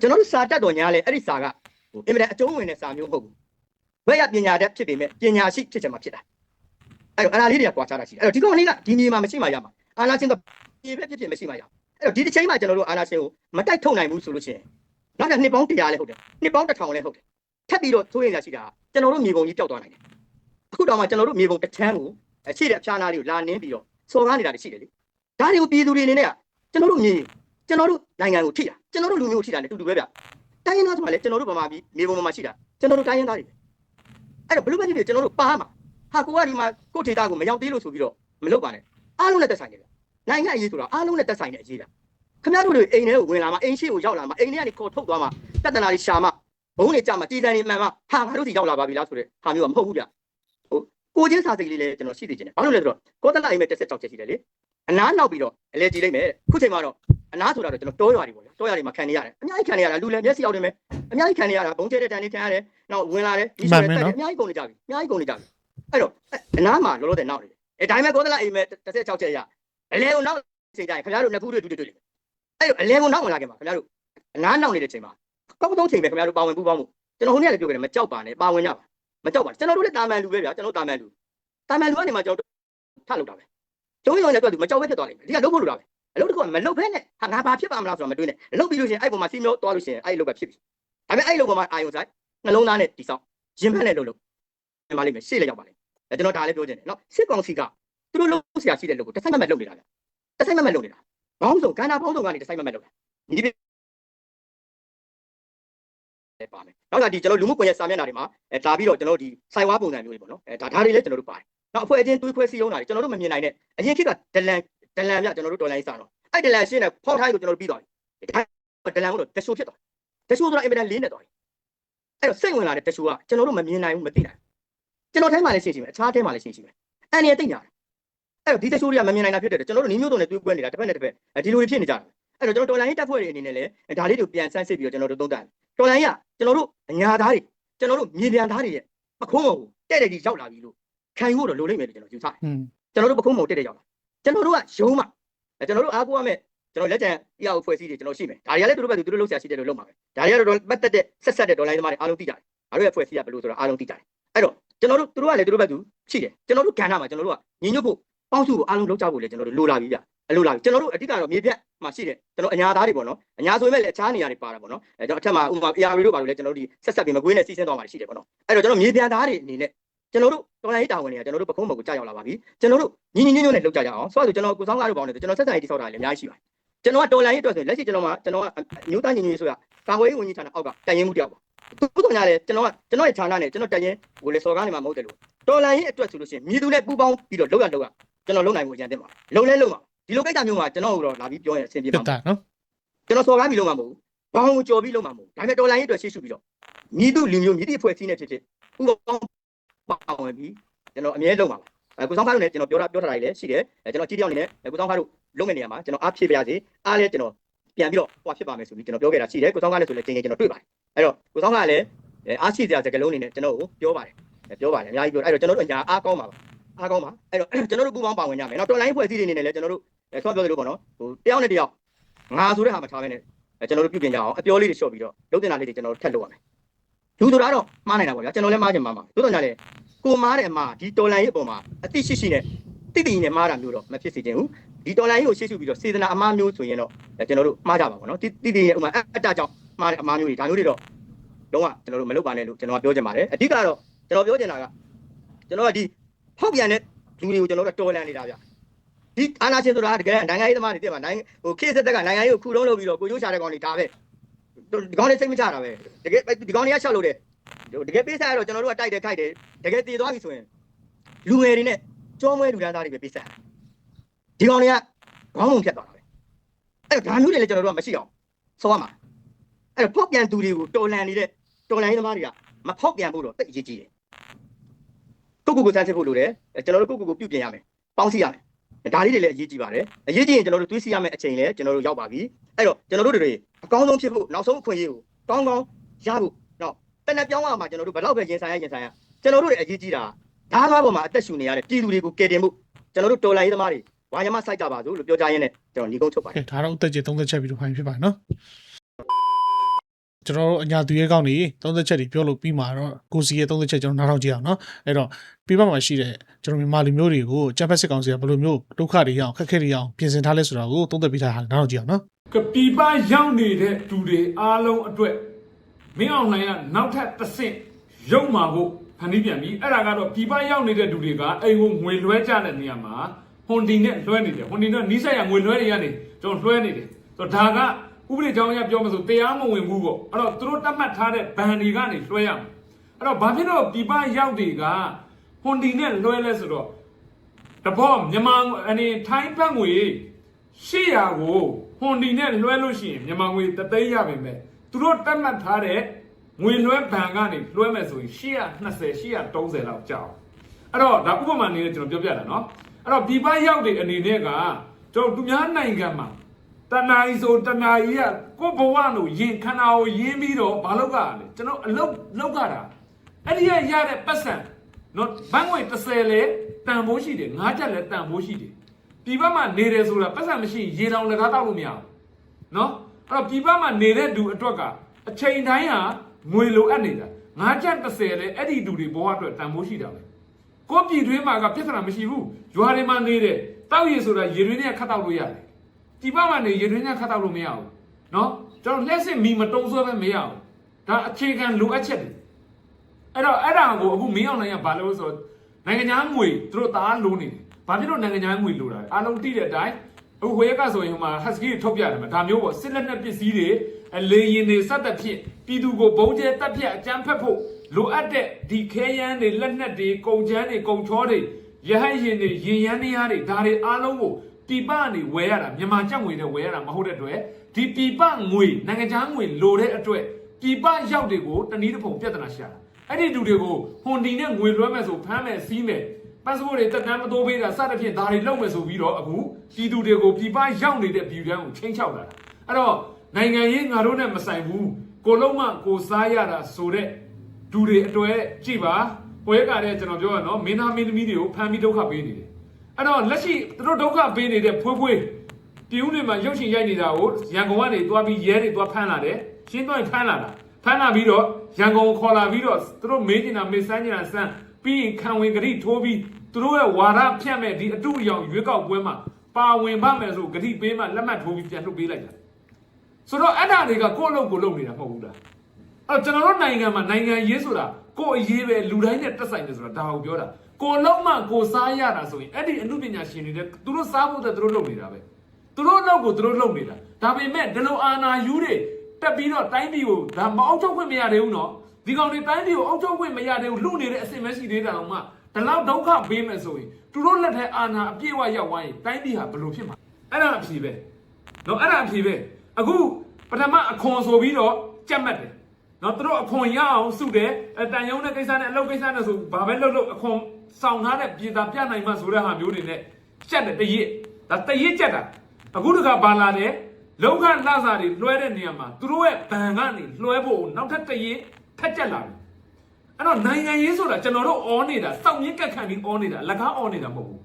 ကျွန်တော်တို့စာတက်တော်ညာလဲအဲ့ဒီစာကဟိုအင်မတန်အကျုံးဝင်တဲ့စာမျိုးမဟုတ်ဘူးဘယ်ရပညာတတ်ဖြစ်ပေမဲ့ပညာရှိဖြစ်ချင်မှဖြစ်တာအဲ့တော့အနာလေးတွေကကွာခြားတာရှိတယ်အဲ့တော့ဒီကောင်လေးကဒီမြေမှာမရှိမှရမှာအာနာရှင်ကမြေပဲဖြစ်ဖြစ်မရှိမှရ အဲ့တော့ဒီတစ်ချိန်မှာကျွန်တော်တို့အာနာရှင်ကိုမတိုက်ထုတ်နိုင်ဘူးဆိုလို့ရှိရင်နောက်တစ်နှစ်ပေါင်း100လည်းဟုတ်တယ်နှစ်ပေါင်း1000လည်းဟုတ်တယ်ထပ်ပြီးတော့သိုးရင်ရရှိတာကျွန်တော်တို့မြေပုံကြီးပျောက်သွားနိုင်တယ်အခုတော့မှကျွန်တော်တို့မြေပုံတစ်ချမ်းကိုအခြေတဲ့အဖျားနာလေးကိုလာနင်းပြီးတော့စော်ကားနေတာရှိတယ်လေဒါတွေကိုပြည်သူတွေအနေနဲ့ကကျွန်တော်တို့မြေကျွန်တော်တို့နိုင်ငံကိုထိတာကျွန်တော်တို့လူမျိုးကိုထိတာနဲ့တူတူပဲဗျတိုင်းရင်းသားဆိုတာလေကျွန်တော်တို့ဗမာပြည်မြေပုံမှာရှိတာကျွန်တော်တို့တိုင်းရင်းသားတွေအဲ့တော့ဘယ်လိုပဲဖြစ်ဖြစ်ကျွန်တော်တို့ပါမှာဟာကိုကဒီမှာကိုထေတာကိုမရောက်သေးလို့ဆိုပြီးတော့မလုပ်ပါနဲ့အားလုံးနဲ့သက်ဆိုင်တယ်ဗျ နိုင်ငံအရေးဆိုတာအားလုံးနဲ့သက်ဆိုင်တဲ့အရေးတာခင်ဗျားတို့တွေအိမ်ထဲကိုဝင်လာမှအိမ်ရှိကိုရောက်လာမှအိမ်ထဲကနေခေါ်ထုတ်သွားမှပြဿနာတွေရှာမှဘုံတွေကြမှာတည်တံနေမှန်မှဟာငါတို့စီရောက်လာပါပြီလားဆိုတဲ့ဟာမျိုးကမဟုတ်ဘူးဗျဟိုကိုချင်းစာစိတ်လေးလည်းကျွန်တော်ရှိသေးတယ်ဘာလို့လဲဆိုတော့ကောတလအိမ်မဲ့တက်ဆက်ကြောက်ချက်ရှိတယ်လေအနားနောက်ပြီးတော့အလဲကြည့်လိုက်မယ်ခုချိန်မှာတော့အနားဆိုတာတော့ကျွန်တော်တောရွာတွေပေါ့လေတောရွာတွေမှာခံနေရတယ်အများကြီးခံနေရတာလူလည်းမျက်စိရောက်နေမယ်အများကြီးခံနေရတာဘုံကျဲတဲ့တန်လေးခံရတယ်နောက်ဝင်လာတယ်ဒီဆိုတဲ့တက်တယ်အများကြီးကုန်နေကြပြီအများကြီးကုန်နေကြပြီအဲ့တော့အနားမှာလောလောဆယ်နောက်နေတယ်အဲဒါပေမဲ့ကောတလအိမ်မဲ့တက်ဆက်ကြောက်ချက်ရ အလဲကိုနောက်ချိန်ကြရင်ခင်ဗျားတို့နှစ်ခုတွေ့တွေ့တွေ့တွေ့အဲ့တော့အလဲကိုနောက်ဝင်လာခင်မှာခင်ဗျားတို့အနားနောက်နေတဲ့ချိန်မှာကောက်သုံးချိန်ပဲခင်ဗျားတို့ပါဝင်ပူးပေါင်းမှုကျွန်တော်ဟိုနေ့ကလည်းပြောခဲ့တယ်မကြောက်ပါနဲ့ပါဝင်ကြပါမကြောက်ပါကျွန်တော်တို့လည်းတာမန်လူပဲဗျာကျွန်တော်တာမန်လူတာမန်လူကနေမှကျွန်တော်ထလောက်တာပဲကျုံးရုံနဲ့တွေ့သူမကြောက်ပဲဖြစ်သွားလိမ့်မယ်ဒီကလုံးဖို့လိုတာပဲအလုပ်တစ်ခုကမလုပ်ဘဲနဲ့ဟာငါဘာဖြစ်ပါမလားဆိုတာမတွေးနဲ့လုပ်ပြီးလို့ရှိရင်အဲ့ပုံမှာစီးမျောသွားလို့ရှိရင်အဲ့ဒီလုပ်ပဲဖြစ်ပြီဒါပေမဲ့အဲ့ဒီလုပ်ပေါ်မှာအာယုံဆိုင်နှလုံးသားနဲ့တိဆောက်ရင်ဖက်နဲ့လုပ်လို့ပြန်ပါလိမ့်မယ်ရှေ့လည်းရောက်ပါလိမ့်မယ်ကျွန်တော်ဒါလည်းပြောချင်တယ်နော်စစ်ကောင်စီက သူတို့လုပ်ဆရာရှိတဲ့လုပ်ကိုတစ်ဆိုင်မမဲ့လုပ်နေတာဗျတစ်ဆိုင်မမဲ့လုပ်နေတာဘောင်းစုံကန္နာဘောင်းစုံကနေတစ်ဆိုင်မမဲ့လုပ်တာဒီပဲပါမယ်နောက်ကဒီကျွန်တော်လူမှုကွန်ရက်စာမျက်နှာတွေမှာအဲလာပြီးတော့ကျွန်တော်ဒီစိုက်ဝါပုံစံမျိုးတွေပေါ့နော်အဲဒါဒါတွေလည်းကျွန်တော်တို့ပါတယ်နောက်အဖွဲ့အချင်းတွေးခွဲစည်းရုံးတာတွေကျွန်တော်တို့မမြင်နိုင်တဲ့အရင်ခေတ်ကဒလန်ဒလန်ပြကျွန်တော်တို့တော်လိုင်းစာတော့အဲ့ဒလန်ရှင်းတဲ့ဖောက်ထားကိုကျွန်တော်တို့ပြီးသွားပြီဒါဒလန်ကတော့တရှိုးဖြစ်သွားတရှိုးဆိုတာအင်မတန်လေးနေသွားပြီအဲ့တော့စိတ်ဝင်လာတဲ့တရှိုးကကျွန်တော်တို့မမြင်နိုင်ဘူးမသိနိုင်ကျွန်တော်ထဲမှာလည်းရှင်းရှိမယ်အခြားထဲမှာလည်းရှင်းရှိမယ်အန်ရတိတ်ညာ အဲ့တော့ဒီတရှိုးတွေကမမြင်နိုင်တာဖြစ်တဲ့ကျွန်တော်တို့နီးမျိုးတုံနဲ့တွေးကွဲနေတာတစ်ဖက်နဲ့တစ်ဖက်ဒီလိုတွေဖြစ်နေကြတာအဲ့တော့ကျွန်တော်တော်လိုင်းတက်ဖွဲ့တွေအနေနဲ့လည်းဒါလေးတွေပြန်ဆန်းစစ်ပြီးတော့ကျွန်တော်တို့သုံးသပ်တော်လိုင်းကကျွန်တော်တို့အညာသားတွေကျွန်တော်တို့မြေပြန်သားတွေရဲ့ပခုံးပေါ်ကိုတဲ့တဲ့ကြီးရောက်လာပြီလို့ခံယူလို့လိုလိမ့်မယ်လို့ကျွန်တော်ယူဆတယ်อืมကျွန်တော်တို့ပခုံးပေါ်တက်တဲ့ရောက်လာကျွန်တော်တို့ကရုံးမှာအဲကျွန်တော်တို့အားကိုးရမယ်ကျွန်တော်လက်ကျန်အရာအဖွဲ့အစည်းတွေကျွန်တော်ရှိမယ်ဒါတွေကလည်းသူတို့ဘက်သူတို့လှုပ်ရှားရှိတယ်လို့လုပ်မှာပဲဒါတွေကတော့ပတ်သက်တဲ့ဆက်ဆက်တဲ့ဒေါ်လာသမားတွေအားလုံးသိကြတယ်အားတို့ရဲ့အဖွဲ့အစည်းကဘယ်လိုဆိုတော့အားလုံးသိကြတယ်အဲ့တော့ကျွန်တော်တို့သူတို့ကလည်းသူတို့ဘက်သူရှိတယ်ကျွန်တော်တို့ကဏ္ဍမှာကျွန်တော်တို့ကညီညွတ်ဖို့ ပေါင်းစုဖို့အားလုံးလုပ်ကြဖို့လည်းကျွန်တော်တို့လိုလာပြီဗျအလိုလာပြီကျွန်တော်တို့အဓိကတော့မြေပြတ်မှာရှိတယ်ကျွန်တော်အညာသားတွေပေါ့နော်အညာဆိုရင်လည်းအခြားနေရာတွေပါတာပေါ့နော်အဲကျွန်တော်အထက်မှာဥပမာ AR တို့ပါလို့လည်းကျွန်တော်တို့ဒီဆက်ဆက်ပြီးမကွေးနဲ့စီးဆင်းသွားမှာရှိတယ်ပေါ့နော်အဲ့တော့ကျွန်တော်မြေပြန်သားတွေအနေနဲ့ကျွန်တော်တို့တော်လိုင်းတာဝန်တွေကကျွန်တော်တို့ပခုံးဘက်ကိုကြာရောက်လာပါပြီကျွန်တော်တို့ညီညီညွတ်ညွတ်နဲ့လုပ်ကြကြအောင်ဆိုတော့ကျွန်တော်ကိုဆောင်ကားတို့ပေါင်းနေတယ်ကျွန်တော်ဆက်ဆံရေးတိဆောက်တာလည်းအများကြီးရှိပါတယ်ကျွန်တော်ကတော်လိုင်းရေးအတွက်ဆိုရင်လက်ရှိကျွန်တော်ကကျွန်တော်ကမျိုးသားညီညွတ်ရေးဆိုတာကာဝေးဝန်ကြီးဌာနအောက်ကတိုင်ရင်မှုတယောက်ပါသူတို့ကလည်းကျွန်တော်ကကျွန်တော်ရဲ့ဌာနနဲ့ကျွန်တော်တိုင်ရင်ကိုလည်းစော်ကားနေမှာမဟုတ်တယ်လို့တော်လိုင်းရေးအတွက်ဆိုလို့ရှိရင်မြည်သူနဲ့ပူးပေါင်းပြီးတော့လုပ်ရလုပ်ရ ကျွန်တော်လုပ်နိုင်ဖို့အရင်တင်ပါလုံလဲလုံပါဒီလိုကိစ္စမျိုးမှာကျွန်တော်တို့တော့လာပြီးပြောရင်အဆင်ပြေပြပါတ်မှာတာနော်ကျွန်တော်စော်ကားပြီးလုံးမှာမဟုတ်ဘူးဘောင်းကိုကြော်ပြီးလုံးမှာမဟုတ်ဘူးဒါပေမဲ့တော်လိုင်းရေးအတွက်ရှေ့ရှုပြီးတော့မြည်သူလူမျိုးမြည်သည့်အဖွဲ့အစည်းနဲ့ဖြစ်ဖြစ်ဥပပေါင်းပါဝင်ပြီးကျွန်တော်အမြဲလုံးပါပါအဲကိုဆောင်ဖားတို့လည်းကျွန်တော်ပြောတာပြောထားတာတွေလည်းရှိတယ်အဲကျွန်တော်ကြည့်တယောက်အနေနဲ့အဲကိုဆောင်ဖားတို့လုံးမဲ့နေရာမှာကျွန်တော်အားဖြည့်ပြရစီအားလည်းကျွန်တော်ပြန်ပြီးတော့ဟွာဖြစ်ပါမယ်ဆိုပြီးကျွန်တော်ပြောခဲ့တာရှိတယ်ကိုဆောင်ဖားလည်းဆိုလည်းချိန်ချိန်ကျွန်တော်တွေ့ပါတယ်အဲ့တော့ကိုဆောင်ဖားကလည်းအဲအားရှိစရာစကားလုံးအနေနဲ့ကျွန်တော်ကိုပြောပါတယ်အဲပြောပါတယ်အများကြီးပြောအဲ့တော့ကျွန်တော်တို့အညာအားကောင်းပါပါ အားကောင်းပါအဲ့တော့ကျွန်တော်တို့ပူပေါင်းပါဝင်ကြမယ်နော်တော်လိုင်းဖွဲ့စည်းတွေအနေနဲ့လည်းကျွန်တော်တို့အဲဆော့ပြောသလိုပေါ့နော်ဟိုတယောက်နဲ့တယောက်ငါဆိုတဲ့ဟာမထားဘဲနဲ့အဲကျွန်တော်တို့ပြုပြင်ကြအောင်အပြောလေးတွေလျှော့ပြီးတော့လုပ်တင်တာလေးတွေကျွန်တော်တို့ထပ်လုပ်ရမယ်လူဆိုတာတော့မှားနိုင်တာပေါ့ဗျာကျွန်တော်လည်းမှားချင်မှာမှာသို့တော်ညာလေကိုမားတဲ့အမှားဒီတော်လိုင်းရဲ့အပေါ်မှာအသိရှိရှိနဲ့တိတိနဲ့မှားတာမျိုးတော့မဖြစ်စေချင်ဘူးဒီတော်လိုင်းကိုရှေ့ရှုပြီးတော့စေတနာအမှားမျိုးဆိုရင်တော့ကျွန်တော်တို့မှားကြပါပေါ့နော်တိတိရဲ့ဥမာအတ္တကြောင့်မှားတဲ့အမှားမျိုးတွေဒါမျိုးတွေတော့လုံးဝကျွန်တော်တို့မလုပ်ပါနဲ့လို့ကျွန်တော်ပြောချင်ပါတယ်အဓိကတော့ကျွန်တော်ပြောချင်တာကကျွန်တော်ကဒီ ဖောက်ပြန်တဲ့လူတွေကိုကျွန်တော်တို့တော်လန်နေတာဗျဒီအာနာရှင်ဆိုတာတကယ်နိုင်ငံရေးသမားတွေတည်မှာနိုင်ငံဟိုခေတ်ဆက်တက်ကနိုင်ငံရေးကိုခုလုံးလုပ်ပြီးတော့ကိုကျိုးချတဲ့ကောင်တွေဒါပဲဒီကောင်လေးစိတ်မချတာပဲတကယ်ဒီကောင်လေးကရှောက်လို့တယ်တကယ်ပေးစားရတော့ကျွန်တော်တို့ကတိုက်တယ်ခိုက်တယ်တကယ်တည်သွားပြီဆိုရင်လူငယ်တွေနဲ့ကြောမွဲလူတန်းသားတွေပဲပေးစားဒီကောင်တွေကခေါင်းငုံဖြတ်သွားတာပဲအဲ့တော့ဒါမျိုးတွေလည်းကျွန်တော်တို့ကမရှိအောင်ဆိုရမှာအဲ့တော့ဖောက်ပြန်သူတွေကိုတော်လန်နေတဲ့တော်လန်ရေးသမားတွေကမဖောက်ပြန်ဖို့တော့တိတ်အရေးကြီးတယ် ကိုကိုကိုစမ်းစစ်ဖို့လိုတယ်ကျွန်တော်တို့ကိုကိုကိုပြုပြင်ရမယ်ပေါင်းစည်းရမယ်ဒါလေးတွေလည်းအရေးကြီးပါတယ်အရေးကြီးရင်ကျွန်တော်တို့တွေးစီရမယ့်အချိန်လည်းကျွန်တော်တို့ရောက်ပါပြီအဲ့တော့ကျွန်တော်တို့တွေအကောင်းဆုံးဖြစ်ဖို့နောက်ဆုံးအခွင့်အရေးကိုကောင်းကောင်းရဖို့တော့တနက်ပြောင်းရမှာကျွန်တော်တို့ဘယ်တော့ပဲရင်ဆိုင်ရရင်ဆိုင်ရကျွန်တော်တို့တွေအရေးကြီးတာဓာတ်ကားပေါ်မှာအသက်ရှူနေရတဲ့ပြည်သူတွေကိုကယ်တင်ဖို့ကျွန်တော်တို့တော်လိုင်းရေးသမားတွေဝါညမစိုက်ကြပါစို့လို့ပြောကြရင်းနဲ့ကျွန်တော်ညီကုန်းချုပ်ပါတယ်ကဲဒါတော့အသက်ကြီး30ချက်ပြီးတော့ဖိုင်ဖြစ်ပါနော် ကျွန်တော်တို့အညာသူရဲကောင်းနေ30ချက်တွေပြောလို့ပြီးမှာတော့ကိုစီရဲ့30ချက်ကျွန်တော်နားထောင်ကြည့်အောင်နော်အဲ့တော့ပြပမှာရှိတဲ့ကျွန်တော်မြန်မာလူမျိုးတွေကိုဂျပန်စစ်ကောင်စီကဘယ်လိုမျိုးဒုက္ခတွေရအောင်ခက်ခဲတွေရအောင်ပြင်ဆင်ထားလဲဆိုတာကိုသုံးသပ်ပြထားတာနားထောင်ကြည့်အောင်နော်ကပီပါရောက်နေတဲ့သူတွေအားလုံးအတွက်မင်းအောင်လှိုင်ကနောက်ထပ်တစ်ဆင့်ရုံမာဖို့ဖန်တီးပြန်ပြီအဲ့ဒါကတော့ပီပါရောက်နေတဲ့သူတွေကအိမ်ကိုငွေလွှဲကြတဲ့နေရာမှာဟွန်ဒီနဲ့လွှဲနေတယ်ဟွန်ဒီနဲ့နီးစပ်ရငွေလွှဲတွေကနေကျွန်တော်လွှဲနေတယ်ဆိုတော့ဒါက ဥပဒေကြောင်းအရပြောမှဆိုတရားမဝင်ဘူးပေါ့အဲ့တော့သူတို့တတ်မှတ်ထားတဲ့ဘန်တွေကနေလွှဲရမှာအဲ့တော့ဘာဖြစ်လို့ပီပါရောက်တွေကဟွန်ဒီနဲ့လွှဲလဲဆိုတော့ တဘောမြန်မာအနေထိုင်းဘတ်ငွေ800ကိုဟွန်ဒီနဲ့လွှဲလို့ရှိရင်မြန်မာငွေတသိန်းရပါမယ်သူတို့တတ်မှတ်ထားတဲ့ငွေလွှဲဘဏ်ကနေလွှဲမယ်ဆိုရင်820 830လောက်ကြာအောင်အဲ့တော့ဒါဥပမာအနေနဲ့ကျွန်တော်ပြောပြတာเนาะအဲ့တော့ဒီပရောက်တဲ့အနေနဲ့ကကျွန်တော်သူများနိုင်ငံမှာ တဏှာကြီးဆိုတဏှာကြီးကကိုယ့်ဘဝလို့ရင်ခန္ဓာကိုရင်းပြီးတော့မလုပ်ကြရလေကျွန်တော်အလုပ်လုပ်ကြတာအဲ့ဒီကရတဲ့ပတ်စံနော်ဘန်းငွေ30လဲတန်ဖိုးရှိတယ်ငါးချက်လဲတန်ဖိုးရှိတယ်ပြည်ပမှာနေတယ်ဆိုတာပတ်စံမရှိရင်ရေတောင်လကားတောက်လို့မရဘူးနော်အဲ့တော့ပြည်ပမှာနေတဲ့သူအတွက်ကအချိန်တိုင်းဟာငွေလိုအပ်နေတာငါးချက်30လဲအဲ့ဒီသူတွေဘဝအတွက်တန်ဖိုးရှိတာပဲကိုယ့်ပြည်တွင်းမှာကပြဿနာမရှိဘူးရွာတွေမှာနေတယ်တောက်ရည်ဆိုတာရေတွင်းနဲ့ခတ်တောက်လို့ရတယ် ပြည်ပမှာနေရေတွင်းနဲ့ခတ်တောက်လို့မရဘူးနော်ကျွန်တော်လက်စစ်မီမတုံးဆွဲပဲမရဘူးဒါအခြေခံလိုအပ်ချက်တွေအဲ့တော့အဲ့ဒါကိုအခုမင်းအောင်နိုင်ကဘာလို့လဲဆိုတော့နိုင်ငံခြားငွေသူတို့တအားလိုနေတယ်။ဘာဖြစ်လို့နိုင်ငံခြားငွေလိုတာလဲအားလုံးသိတဲ့အတိုင်းအခုဝေကဆိုရင်ဟိုမှာ husky ထုတ်ပြတယ်မှာဒါမျိုးပေါ့စစ်လက်နက်ပစ္စည်းတွေအလေရင်တွေစက်တက်ဖြစ်ပြည်သူကိုဘုံကျဲတက်ဖြတ်အကြမ်းဖက်ဖို့လိုအပ်တဲ့ဒီခဲယမ်းတွေလက်နက်တွေကုန်ချမ်းတွေကုန်ချောတွေရဟတ်ရင်တွေရင်ရမ်းနေရတွေဒါတွေအားလုံးကို ပြည်ပကနေဝယ်ရတာမြန်မာကျပ်ငွေနဲ့ဝယ်ရတာမဟုတ်တဲ့အတွက်ဒီပြည်ပငွေနိုင်ငံခြားငွေလိုတဲ့အတွက်ပြည်ပရောက်တွေကိုတနည်းတစ်ပုံပြဿနာရှာတာအဲ့ဒီလူတွေကိုဟွန်ဒီနဲ့ငွေလွှဲမယ်ဆိုဖမ်းမယ်စီးမယ်ပတ်စပို့တွေတက်တမ်းမတိုးပေးတာစသဖြင့်ဒါတွေလုပ်မယ်ဆိုပြီးတော့အခုပြည်သူတွေကိုပြည်ပရောက်နေတဲ့ပြည်တန်းကိုချင်းချောက်လာတာအဲ့တော့နိုင်ငံရေးငါတို့နဲ့မဆိုင်ဘူးကိုလုံးမကိုစားရတာဆိုတဲ့လူတွေအတွေ့ကြည့်ပါပွဲကတဲ့ကျွန်တော်ပြောရနော်မင်းသားမင်းသမီးတွေကိုဖမ်းပြီးဒုက္ခပေးနေတယ် အဲ့တော့လက်ရှိသူတို့ဒုက္ခပေးနေတဲ့ဖွေးဖွေးပြည်ဦးတွေမှာရုပ်ရှင်ရိုက်နေတာကိုရန်ကုန်ကနေသွားပြီးရဲတွေသွားဖမ်းလာတယ်ရှင်းသွားရင်ဖမ်းလာတာဖမ်းလာပြီးတော့ရန်ကုန်ကိုခေါ်လာပြီးတော့သူတို့မေးနေတာမေးစမ်းနေတာစမ်းပြီးရင်ခံဝင်ဂရိထိုးပြီးသူတို့ရဲ့ဝါဒဖြတ်မဲ့ဒီအတုအယောင်ရွေးကောက်ပွဲမှာပါဝင်ပါမယ်ဆိုဂရိပေးမှလက်မှတ်ထိုးပြီးပြန်လွှတ်ပေးလိုက်တာဆိုတော့အဲ့ဒါတွေကကိုယ့်အလုပ်ကိုလုပ်နေတာမဟုတ်ဘူးလားအဲ့တော့ကျွန်တော်တို့နိုင်ငံမှာနိုင်ငံရေးဆိုတာကိုယ်အရေးပဲလူတိုင်းနဲ့တက်ဆိုင်တယ်ဆိုတာဒါကိုပြောတာ ကိုယ်လုံးမှကိုယ်စားရတာဆိုရင်အဲ့ဒီအမှုပညာရှင်တွေတဲ့သူတို့စားဖို့တဲ့သူတို့လုပ်နေတာပဲသူတို့အလုပ်ကိုသူတို့လုပ်နေတာဒါပေမဲ့ဒီလိုအာဏာယူတွေတက်ပြီးတော့တိုင်းပြည်ကိုဒါမအောင်ချုပ်ခွင့်မရသေးဘူးနော်ဒီကောင်တွေတိုင်းပြည်ကိုအောင်ချုပ်ခွင့်မရသေးဘူးလူနေတဲ့အစင်မရှိသေးတာတော့မှဒီလောက်ဒုက္ခပေးမယ်ဆိုရင်သူတို့လက်ထဲအာဏာအပြည့်အဝရောက်သွားရင်တိုင်းပြည်ဟာဘယ်လိုဖြစ်မှာအဲ့ဒါအဖြေပဲနော်အဲ့ဒါအဖြေပဲအခုပထမအခွန်ဆိုပြီးတော့ကြက်မှတ်တယ်နော်သူတို့အခွန်ရအောင်စုတယ်အတန်ယုံတဲ့ကိစ္စနဲ့အလုပ်ကိစ္စနဲ့ဆိုဘာပဲလုပ်လို့အခွန် ဆောင်ထားတဲ့ပြည်သားပြနိုင်မှဆိုတဲ့ဟာမျိုးတွေနဲ့ကြက်တယ်တရစ်ဒါတရစ်ကြက်တာအခုတခါဘာလာတယ်လောက်ခလစာတွေလွှဲတဲ့နေရာမှာသူတို့ရဲ့ဘဏ်ကနေလွှဲဖို့နောက်ထပ်တရစ်ထက်ကြက်လာတယ်အဲ့တော့နိုင်ငံရေးဆိုတာကျွန်တော်တို့အောနေတာစောင့်ရင်းကက်ခံပြီးအောနေတာလက်ကားအောနေတာမဟုတ်ဘူး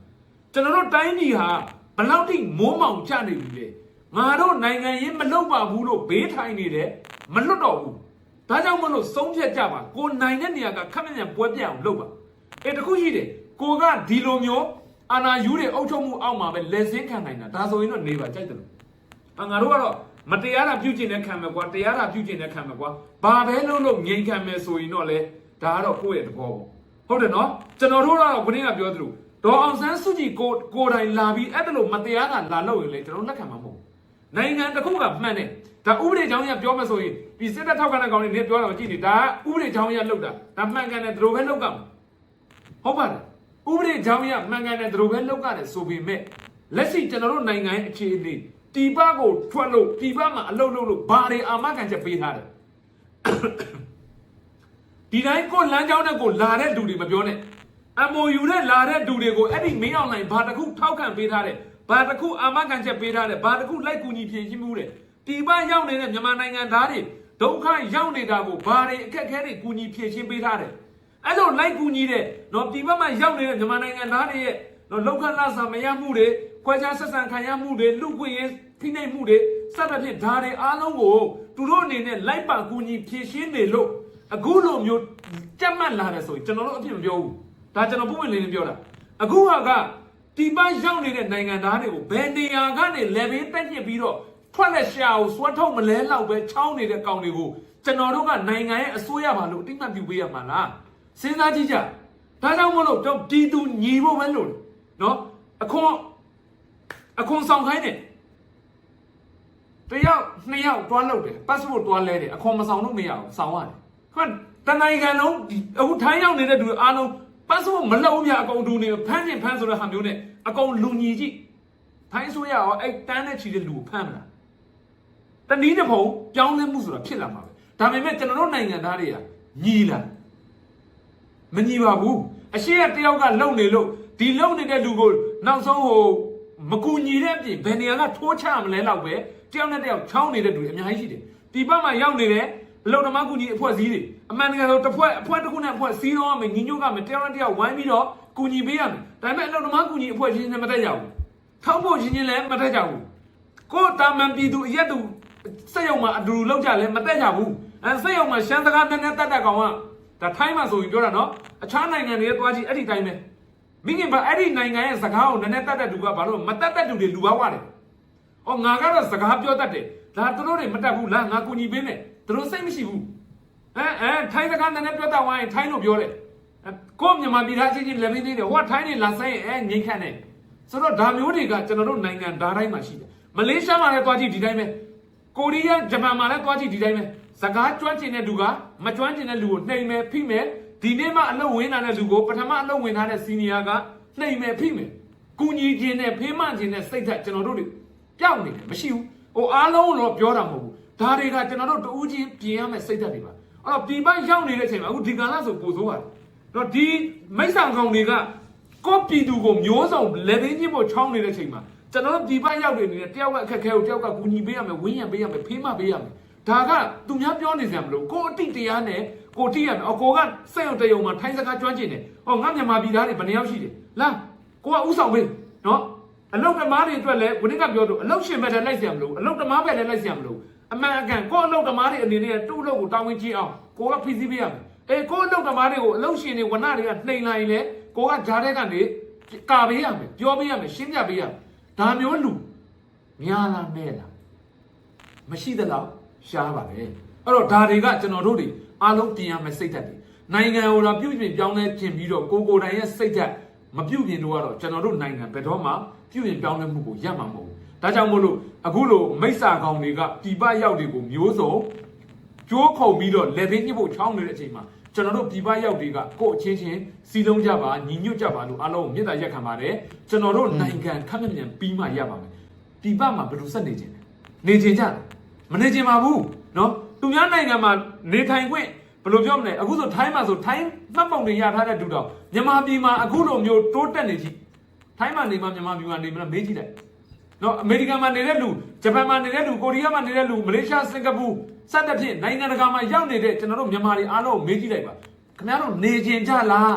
ကျွန်တော်တို့တိုင်းပြည်ဟာဘယ်လောက်ထိမိုးမောင်ကျနေပြီလဲငါတို့နိုင်ငံရေးမလုပ်ပါဘူးလို့ဘေးထိုင်နေတယ်မလွတ်တော့ဘူးဒါကြောင့်မလို့ဆုံးဖြတ်ကြပါကိုနိုင်တဲ့နေရာကခက်မြမြန်ပွဲပြတ်အောင်လုပ်ပါ အဲတခုရှိတယ်ကိုကဒီလိုမျိုးအာနာယူတွေအုပ်ချုပ်မှုအောက်မှာပဲလက်စင်းခံနိုင်တာဒါဆိုရင်တော့နေပါကြိုက်တယ်လို့အငါတို့ကတော့မတရားတာပြုကျင်တဲ့ခံမယ်ကွာတရားတာပြုကျင်တဲ့ခံမယ်ကွာဘာပဲလုပ်လို့ငြိမ်ခံမယ်ဆိုရင်တော့လေဒါကတော့ကိုယ့်ရဲ့သဘောပေါ့ဟုတ်တယ်နော်ကျွန်တော်တို့ကတော့ခင်းကပြောသလိုဒေါ်အောင်ဆန်းစုကြည်ကိုကိုယ်တိုင်လာပြီးအဲ့ဒါလို့မတရားတာလာလို့ရင်လေကျွန်တော်လက်ခံမှာမဟုတ်ဘူးနိုင်ငံတစ်ခုကမှန်တယ်ဒါဥပဒေကြောင်းရပြောမယ်ဆိုရင်ဒီစစ်တပ်ထောက်ခံတဲ့ကောင်တွေနေပြောတာကိုကြည့်နေဒါကဥပဒေကြောင်းရလောက်တာဒါမှန်ကန်တယ်သူတို့ပဲလောက်ကမှာ ဟုတ်ပါတယ်ဥပဒေကြောင်းရမှန်ကန်တယ်သူတို့ပဲလောက်ကတယ်ဆိုပေမဲ့လက်ရှိကျွန်တော်တို့နိုင်ငံရဲ့အခြေအနေတီပကိုထွက်လို့တီပမှာအလုပ်လုပ်လို့ဘာတွေအာမခံချက်ပေးထားတယ်ဒီတိုင်းကိုလမ်းကြောင်းနဲ့ကိုလာတဲ့လူတွေမပြောနဲ့ MOU နဲ့လာတဲ့လူတွေကိုအဲ့ဒီမင်းအောင်လိုင်းဘာတစ်ခုထောက်ခံပေးထားတယ်ဘာတစ်ခုအာမခံချက်ပေးထားတယ်ဘာတစ်ခုလိုက်ကူညီဖြည့်ရှင်းမှုတယ်ဒီပရောက်နေတဲ့မြန်မာနိုင်ငံသားတွေဒုက္ခရောက်နေတာကိုဘာတွေအခက်အခဲတွေကူညီဖြည့်ရှင်းပေးထားတယ် အဲ့လိုလိုက်ကူညီတဲ့နော်ဒီဘက်မှာရောက်နေတဲ့မြန်မာနိုင်ငံသားတွေရဲ့နော်လောက်ခဏစာမရမှုတွေခွဲခြားဆက်ဆံခံရမှုတွေလူခွင့်ရေးဖိနှိပ်မှုတွေစသဖြင့်ဒါတွေအားလုံးကိုသူတို့အနေနဲ့လိုက်ပါကူညီဖြည့်ရှင်းနေလို့အခုလိုမျိုးကြက်မှတ်လာတယ်ဆိုရင်ကျွန်တော်တို့အဖြစ်မပြောဘူးဒါကျွန်တော်ပုံမှန်လေးလေးပြောတာအခုဟာကဒီပန်းရောက်နေတဲ့နိုင်ငံသားတွေကိုဘယ်နေရာကနေလေဘင်းတက်ညစ်ပြီးတော့ထွက်လက်ရှာကိုစွတ်ထုတ်မလဲလောက်ပဲချောင်းနေတဲ့ကောင်တွေကိုကျွန်တော်တို့ကနိုင်ငံရဲ့အစိုးရပါလို့အတိအမှတ်ပြုပေးရမှာလား စဉ်းစားကြည့်ကြဒါကြောင့်မလို့တော့တီတူညီဖို့ပဲလို့နော်အခွန်အခွန်ဆောင်ခိုင်းတယ်တယောက်နှစ်ယောက်တွားလောက်တယ် passport တွားလဲတယ်အခွန်မဆောင်လို့မရအောင်ဆောင်ရတယ်ခွန်းတနိုင်ငံလုံးဒီအခုထိုင်းရောက်နေတဲ့သူတွေအားလုံး passport မလုပ်ဘူးပြအကုန်တူနေဖမ်းကျင်ဖမ်းဆိုတဲ့ဟာမျိုးနဲ့အကုန်လူညီကြည့်ထိုင်းဆိုရရောအဲ့တန်းနဲ့ချီတဲ့လူကိုဖမ်းမလားတနည်းတစ်ပုံပြောင်းလဲမှုဆိုတာဖြစ်လာမှာပဲဒါပေမဲ့ကျွန်တော်တို့နိုင်ငံသားတွေကညီလာ မညီပါဘူးအရှိရတယောက်ကလုံနေလို့ဒီလုံနေတဲ့လူကိုနောက်ဆုံးဟိုမကူညီတဲ့အပြင်ဘယ်နေရာကထိုးချမလဲတော့ပဲတယောက်နဲ့တယောက်ချောင်းနေတဲ့လူတွေအများကြီးရှိတယ်ဒီဘက်မှာရောက်နေတဲ့အလုံဓမ္မကူညီအဖွဲ့အစည်းတွေအမှန်တကယ်ဆိုတစ်ဖွဲ့အဖွဲ့တစ်ခုနဲ့အဖွဲ့စီးတော့မယ်ညီညွတ်ကမယ်တယောက်နဲ့တယောက်ဝိုင်းပြီးတော့ကူညီပေးရမယ်ဒါပေမဲ့အလုံဓမ္မကူညီအဖွဲ့ချင်းနဲ့မတက်ကြဘူးထောက်ဖို့ချင်းချင်းလည်းမတက်ကြဘူးကိုတာမန်ပြည်သူအရက်သူစက်ရုံမှာအတူတူလောက်ကြလဲမတက်ကြဘူးအဲစက်ရုံမှာရှမ်းစကားနည်းနည်းတက်တက်ကောင်က ဒါထိုင်းမှာဆိုရင်ပြောတာနော်အခြားနိုင်ငံတွေသွားကြည့်အဲ့ဒီတိုင်းပဲမိခင်ပါအဲ့ဒီနိုင်ငံရဲ့စကားကိုနည်းနည်းတက်တက်တူကဘာလို့မတက်တက်တူတွေလူပါဝတယ်။အော်ငါကတော့စကားပြောတတ်တယ်။ဒါသူတို့တွေမတက်ဘူးလားငါကူညီပေးမယ်။သူတို့စိတ်မရှိဘူး။အဲအဲထိုင်းစကားနည်းနည်းပြောတတ်ဝိုင်းထိုင်းလို့ပြောတယ်။အဲကိုမြန်မာပြည်သားချင်းချင်းလည်းမင်းနေတယ်ဟိုကထိုင်းနေလာဆိုင်အဲငိမ့်ခန့်နေ။ဆိုတော့ဒါမျိုးတွေကကျွန်တော်တို့နိုင်ငံဓာတ်တိုင်းမှာရှိတယ်။မလေးရှားမှာလည်းသွားကြည့်ဒီတိုင်းပဲ။ကိုရီးယားဂျပန်မှာလည်းသွားကြည့်ဒီတိုင်းပဲ။ စကားကျွမ်းကျင်တဲ့လူကမကျွမ်းကျင်တဲ့လူကိုနှိမ်မယ်ဖိမယ်ဒီနေ့မှအလုပ်ဝင်လာတဲ့လူကိုပထမအလုပ်ဝင်ထားတဲ့စီနီယာကနှိမ်မယ်ဖိမယ်ကူညီခြင်းနဲ့ဖေးမခြင်းနဲ့စိတ်ဓာတ်ကျွန်တော်တို့တွေပျောက်နေတယ်မရှိဘူးဟိုအားလုံးတော့ပြောတာမဟုတ်ဘူးဒါတွေကကျွန်တော်တို့တူးချင်းပြင်ရမယ့်စိတ်ဓာတ်တွေပါအဲ့တော့ပြည်ပရောက်နေတဲ့အချိန်မှာအခုဒီကလာဆိုပိုဆိုးပါတယ်တော့ဒီမိစ္ဆာကောင်တွေကကိုယ့်ပြည်သူကိုမျိုးစုံလက်ဘင်းချင်းပေါ်ချောင်းနေတဲ့အချိန်မှာကျွန်တော်တို့ပြည်ပရောက်နေနေတဲ့တယောက်ကအခက်အခဲကိုတယောက်ကကူညီပေးရမယ်ဝင်းရံပေးရမယ်ဖေးမပေးရမယ် ဒါကသူများပြောနေစရာမလိုကိုယ်အတိတရားနဲ့ကိုတိရမယ်အကိုကစက်ရုံတရုံမှာထိုင်းစကားကျွမ်းကျင်တယ်ဟောငါမြန်မာပြည်သားတွေဘယ်နှယောက်ရှိတယ်လားကိုကဥဆောင်ပေးနော်အလုတ်တမားတွေအတွက်လည်းဝိနည်းကပြောတော့အလုတ်ရှင်ဘက်လည်းလိုက်စရာမလိုအလုတ်တမားဘက်လည်းလိုက်စရာမလိုအမှန်အကန်ကိုအလုတ်တမားတွေအနေနဲ့တူ့အလုတ်ကိုတာဝန်ကြီးအောင်ကိုကဖိစီးပေးရမယ်အေးကိုအလုတ်တမားတွေကိုအလုတ်ရှင်တွေဝနတွေကနှိမ်လိုက်ရင်လေကိုကဂျားတဲ့ကနေကာပေးရမယ်ပြောပေးရမယ်ရှင်းပြပေးရမယ်ဒါမျိုးလူများလားနဲ့လားမရှိသလောက် ရှားပါပဲအဲ့တော့ဒါတွေကကျွန်တော်တို့တွေအားလုံးပြင်ရမယ်စိတ်ဓာတ်တွေနိုင်ငံကိုတော့ပြုပြင်ပြောင်းလဲခြင်းပြီးတော့ကိုကိုယ်တိုင်ရဲ့စိတ်ဓာတ်မပြုပြင်လို့ကတော့ကျွန်တော်တို့နိုင်ငံဘယ်တော့မှပြုပြင်ပြောင်းလဲမှုကိုရမှာမဟုတ်ဘူးဒါကြောင့်မို့လို့အခုလိုမိစ္ဆာကောင်တွေကပြည်ပရောက်တွေကိုမျိုးစုံကြိုးခုံပြီးတော့လက်ဘင်းညှိဖို့ချောင်းနေတဲ့အချိန်မှာကျွန်တော်တို့ပြည်ပရောက်တွေကကိုယ့်အချင်းချင်းစီလုံးကြပါညီညွတ်ကြပါလို့အားလုံးကိုမေတ္တာရက်ခံပါတယ်ကျွန်တော်တို့နိုင်ငံခက်မြမြန်ပြီးမှရပါမယ်ပြည်ပမှာဘယ်လိုဆက်နေခြင်းလဲနေခြင်းကြတယ် မနေခြင်းပါဘူးနော်သူများနိုင်ငံမှာနေထိုင်ခွင့်ဘယ်လိုပြောမလဲအခုဆိုထိုင်းမှာဆိုထိုင်းမှတ်ပုံတွေရထားတဲ့တူတော့မြန်မာပြည်မှာအခုလိုမျိုးတိုးတက်နေကြည့်ထိုင်းမှာနေမှမြန်မာပြည်မှာနေမလားမေးကြည့်လိုက်နော်အမေရိကန်မှာနေတဲ့လူဂျပန်မှာနေတဲ့လူကိုရီးယားမှာနေတဲ့လူမလေးရှားစင်ကာပူစသဖြင့်နိုင်ငံတကာမှာရောက်နေတဲ့ကျွန်တော်တို့မြန်မာတွေအားလုံးကိုမေးကြည့်လိုက်ပါခင်ဗျားတို့နေကျင်ကြလား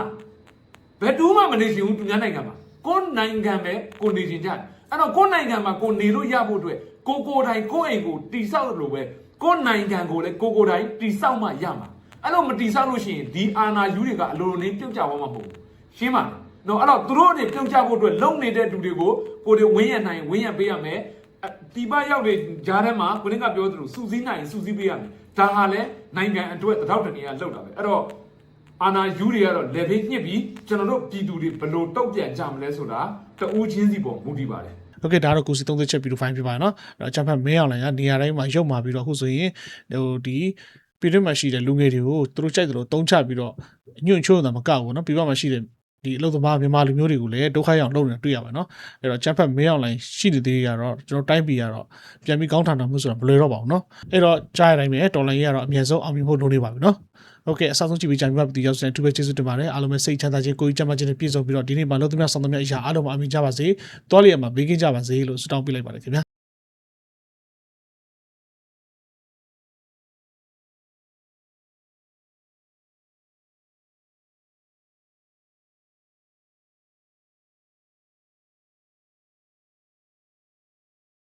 ဘယ်တူးမှမနေချင်ဘူးသူများနိုင်ငံမှာကိုယ်နိုင်ငံပဲကိုနေကျင်ကြတယ်အဲ့တော့ကိုယ်နိုင်ငံမှာကိုနေလို့ရဖို့အတွက် ကိုကိုယ်တိုင်ကိုယ့်အိမ်ကိုတိဆောက်လို့ပဲကိုယ်နိုင်ငံကိုလည်းကိုကိုယ်တိုင်တိဆောက်မှရမှာအဲ့လိုမတိဆောက်လို့ရှိရင်ဒီအာနာယူတွေကအလိုလိုလေးပြုတ်ကြသွားမှာမဟုတ်ဘူးရှင်းပါလားနော်အဲ့တော့သူတို့တွေပြုတ်ကြဖို့အတွက်လုံနေတဲ့လူတွေကိုကိုယ်တွေဝင်းရနိုင်ဝင်းရပေးရမယ်ဒီပရောက်တွေဂျားထဲမှာကိုင်းကပြောသလိုစူးစီးနိုင်စူးစီးပေးရမယ်ဒါဟာလည်းနိုင်ငံအတွက်တောက်တနေရလောက်တာပဲအဲ့တော့အာနာယူတွေကတော့ level ညှစ်ပြီးကျွန်တော်တို့ပြည်သူတွေဘယ်လိုတုတ်ပြန်ကြမလဲဆိုတာတဦးချင်းစီပေါ်မူတည်ပါတယ် โอเคဒါကတော့ကိုစီ30ချက်ပြီးတော့ fine ဖြစ်ပါတယ်เนาะအဲ့တော့အချမ်းဖတ်မင်းအောင်လိုင်ကနေရာတိုင်းမှာရုပ်မာပြီးတော့အခုဆိုရင်ဟိုဒီပြည်တွင်းမှာရှိတဲ့လူငယ်တွေကိုသူတို့ကြိုက်တယ်လို့တုံးချပြီးတော့ညွန့်ချိုးတာမကောက်ဘူးเนาะပြည်ပမှာရှိတဲ့ဒီအလုပ်သမားမြန်မာလူမျိုးတွေကိုလည်းဒုက္ခရောက်လုပ်နေတာတွေ့ရပါเนาะအဲ့တော့ချမ်းဖတ်မင်းအောင်လိုင်ရှိတဲ့သေးကတော့ကျွန်တော်တိုင်းပြည်ကတော့ပြန်ပြီးကောင်းထန်တာမျိုးဆိုတာမလွယ်တော့ပါဘူးเนาะအဲ့တော့ကြားရတိုင်းပဲတော်လိုင်းကြီးကတော့အမြဲဆုံးအောင်မြင်ဖို့လုပ်နေပါပြီเนาะ โอเคအစားဆုံးကြည့်ပြီးကြံပြီးမှဒီရောက်စတဲ့သူပဲကျေးဇူးတင်ပါတယ်အားလုံးပဲစိတ်ချမ်းသာခြင်းကိုယ်ကြီးကျန်းမာခြင်းနဲ့ပြည့်စုံပြီးတော့ဒီနေ့မှာလို့သူများဆောင်သမျှအရာအားလုံးမှာအမြင်ကြပါစေတွားလျက်မှာဘေးကင်းကြပါစေလို့ဆုတောင်းပေးလိုက်ပါတယ်ခင်ဗျာ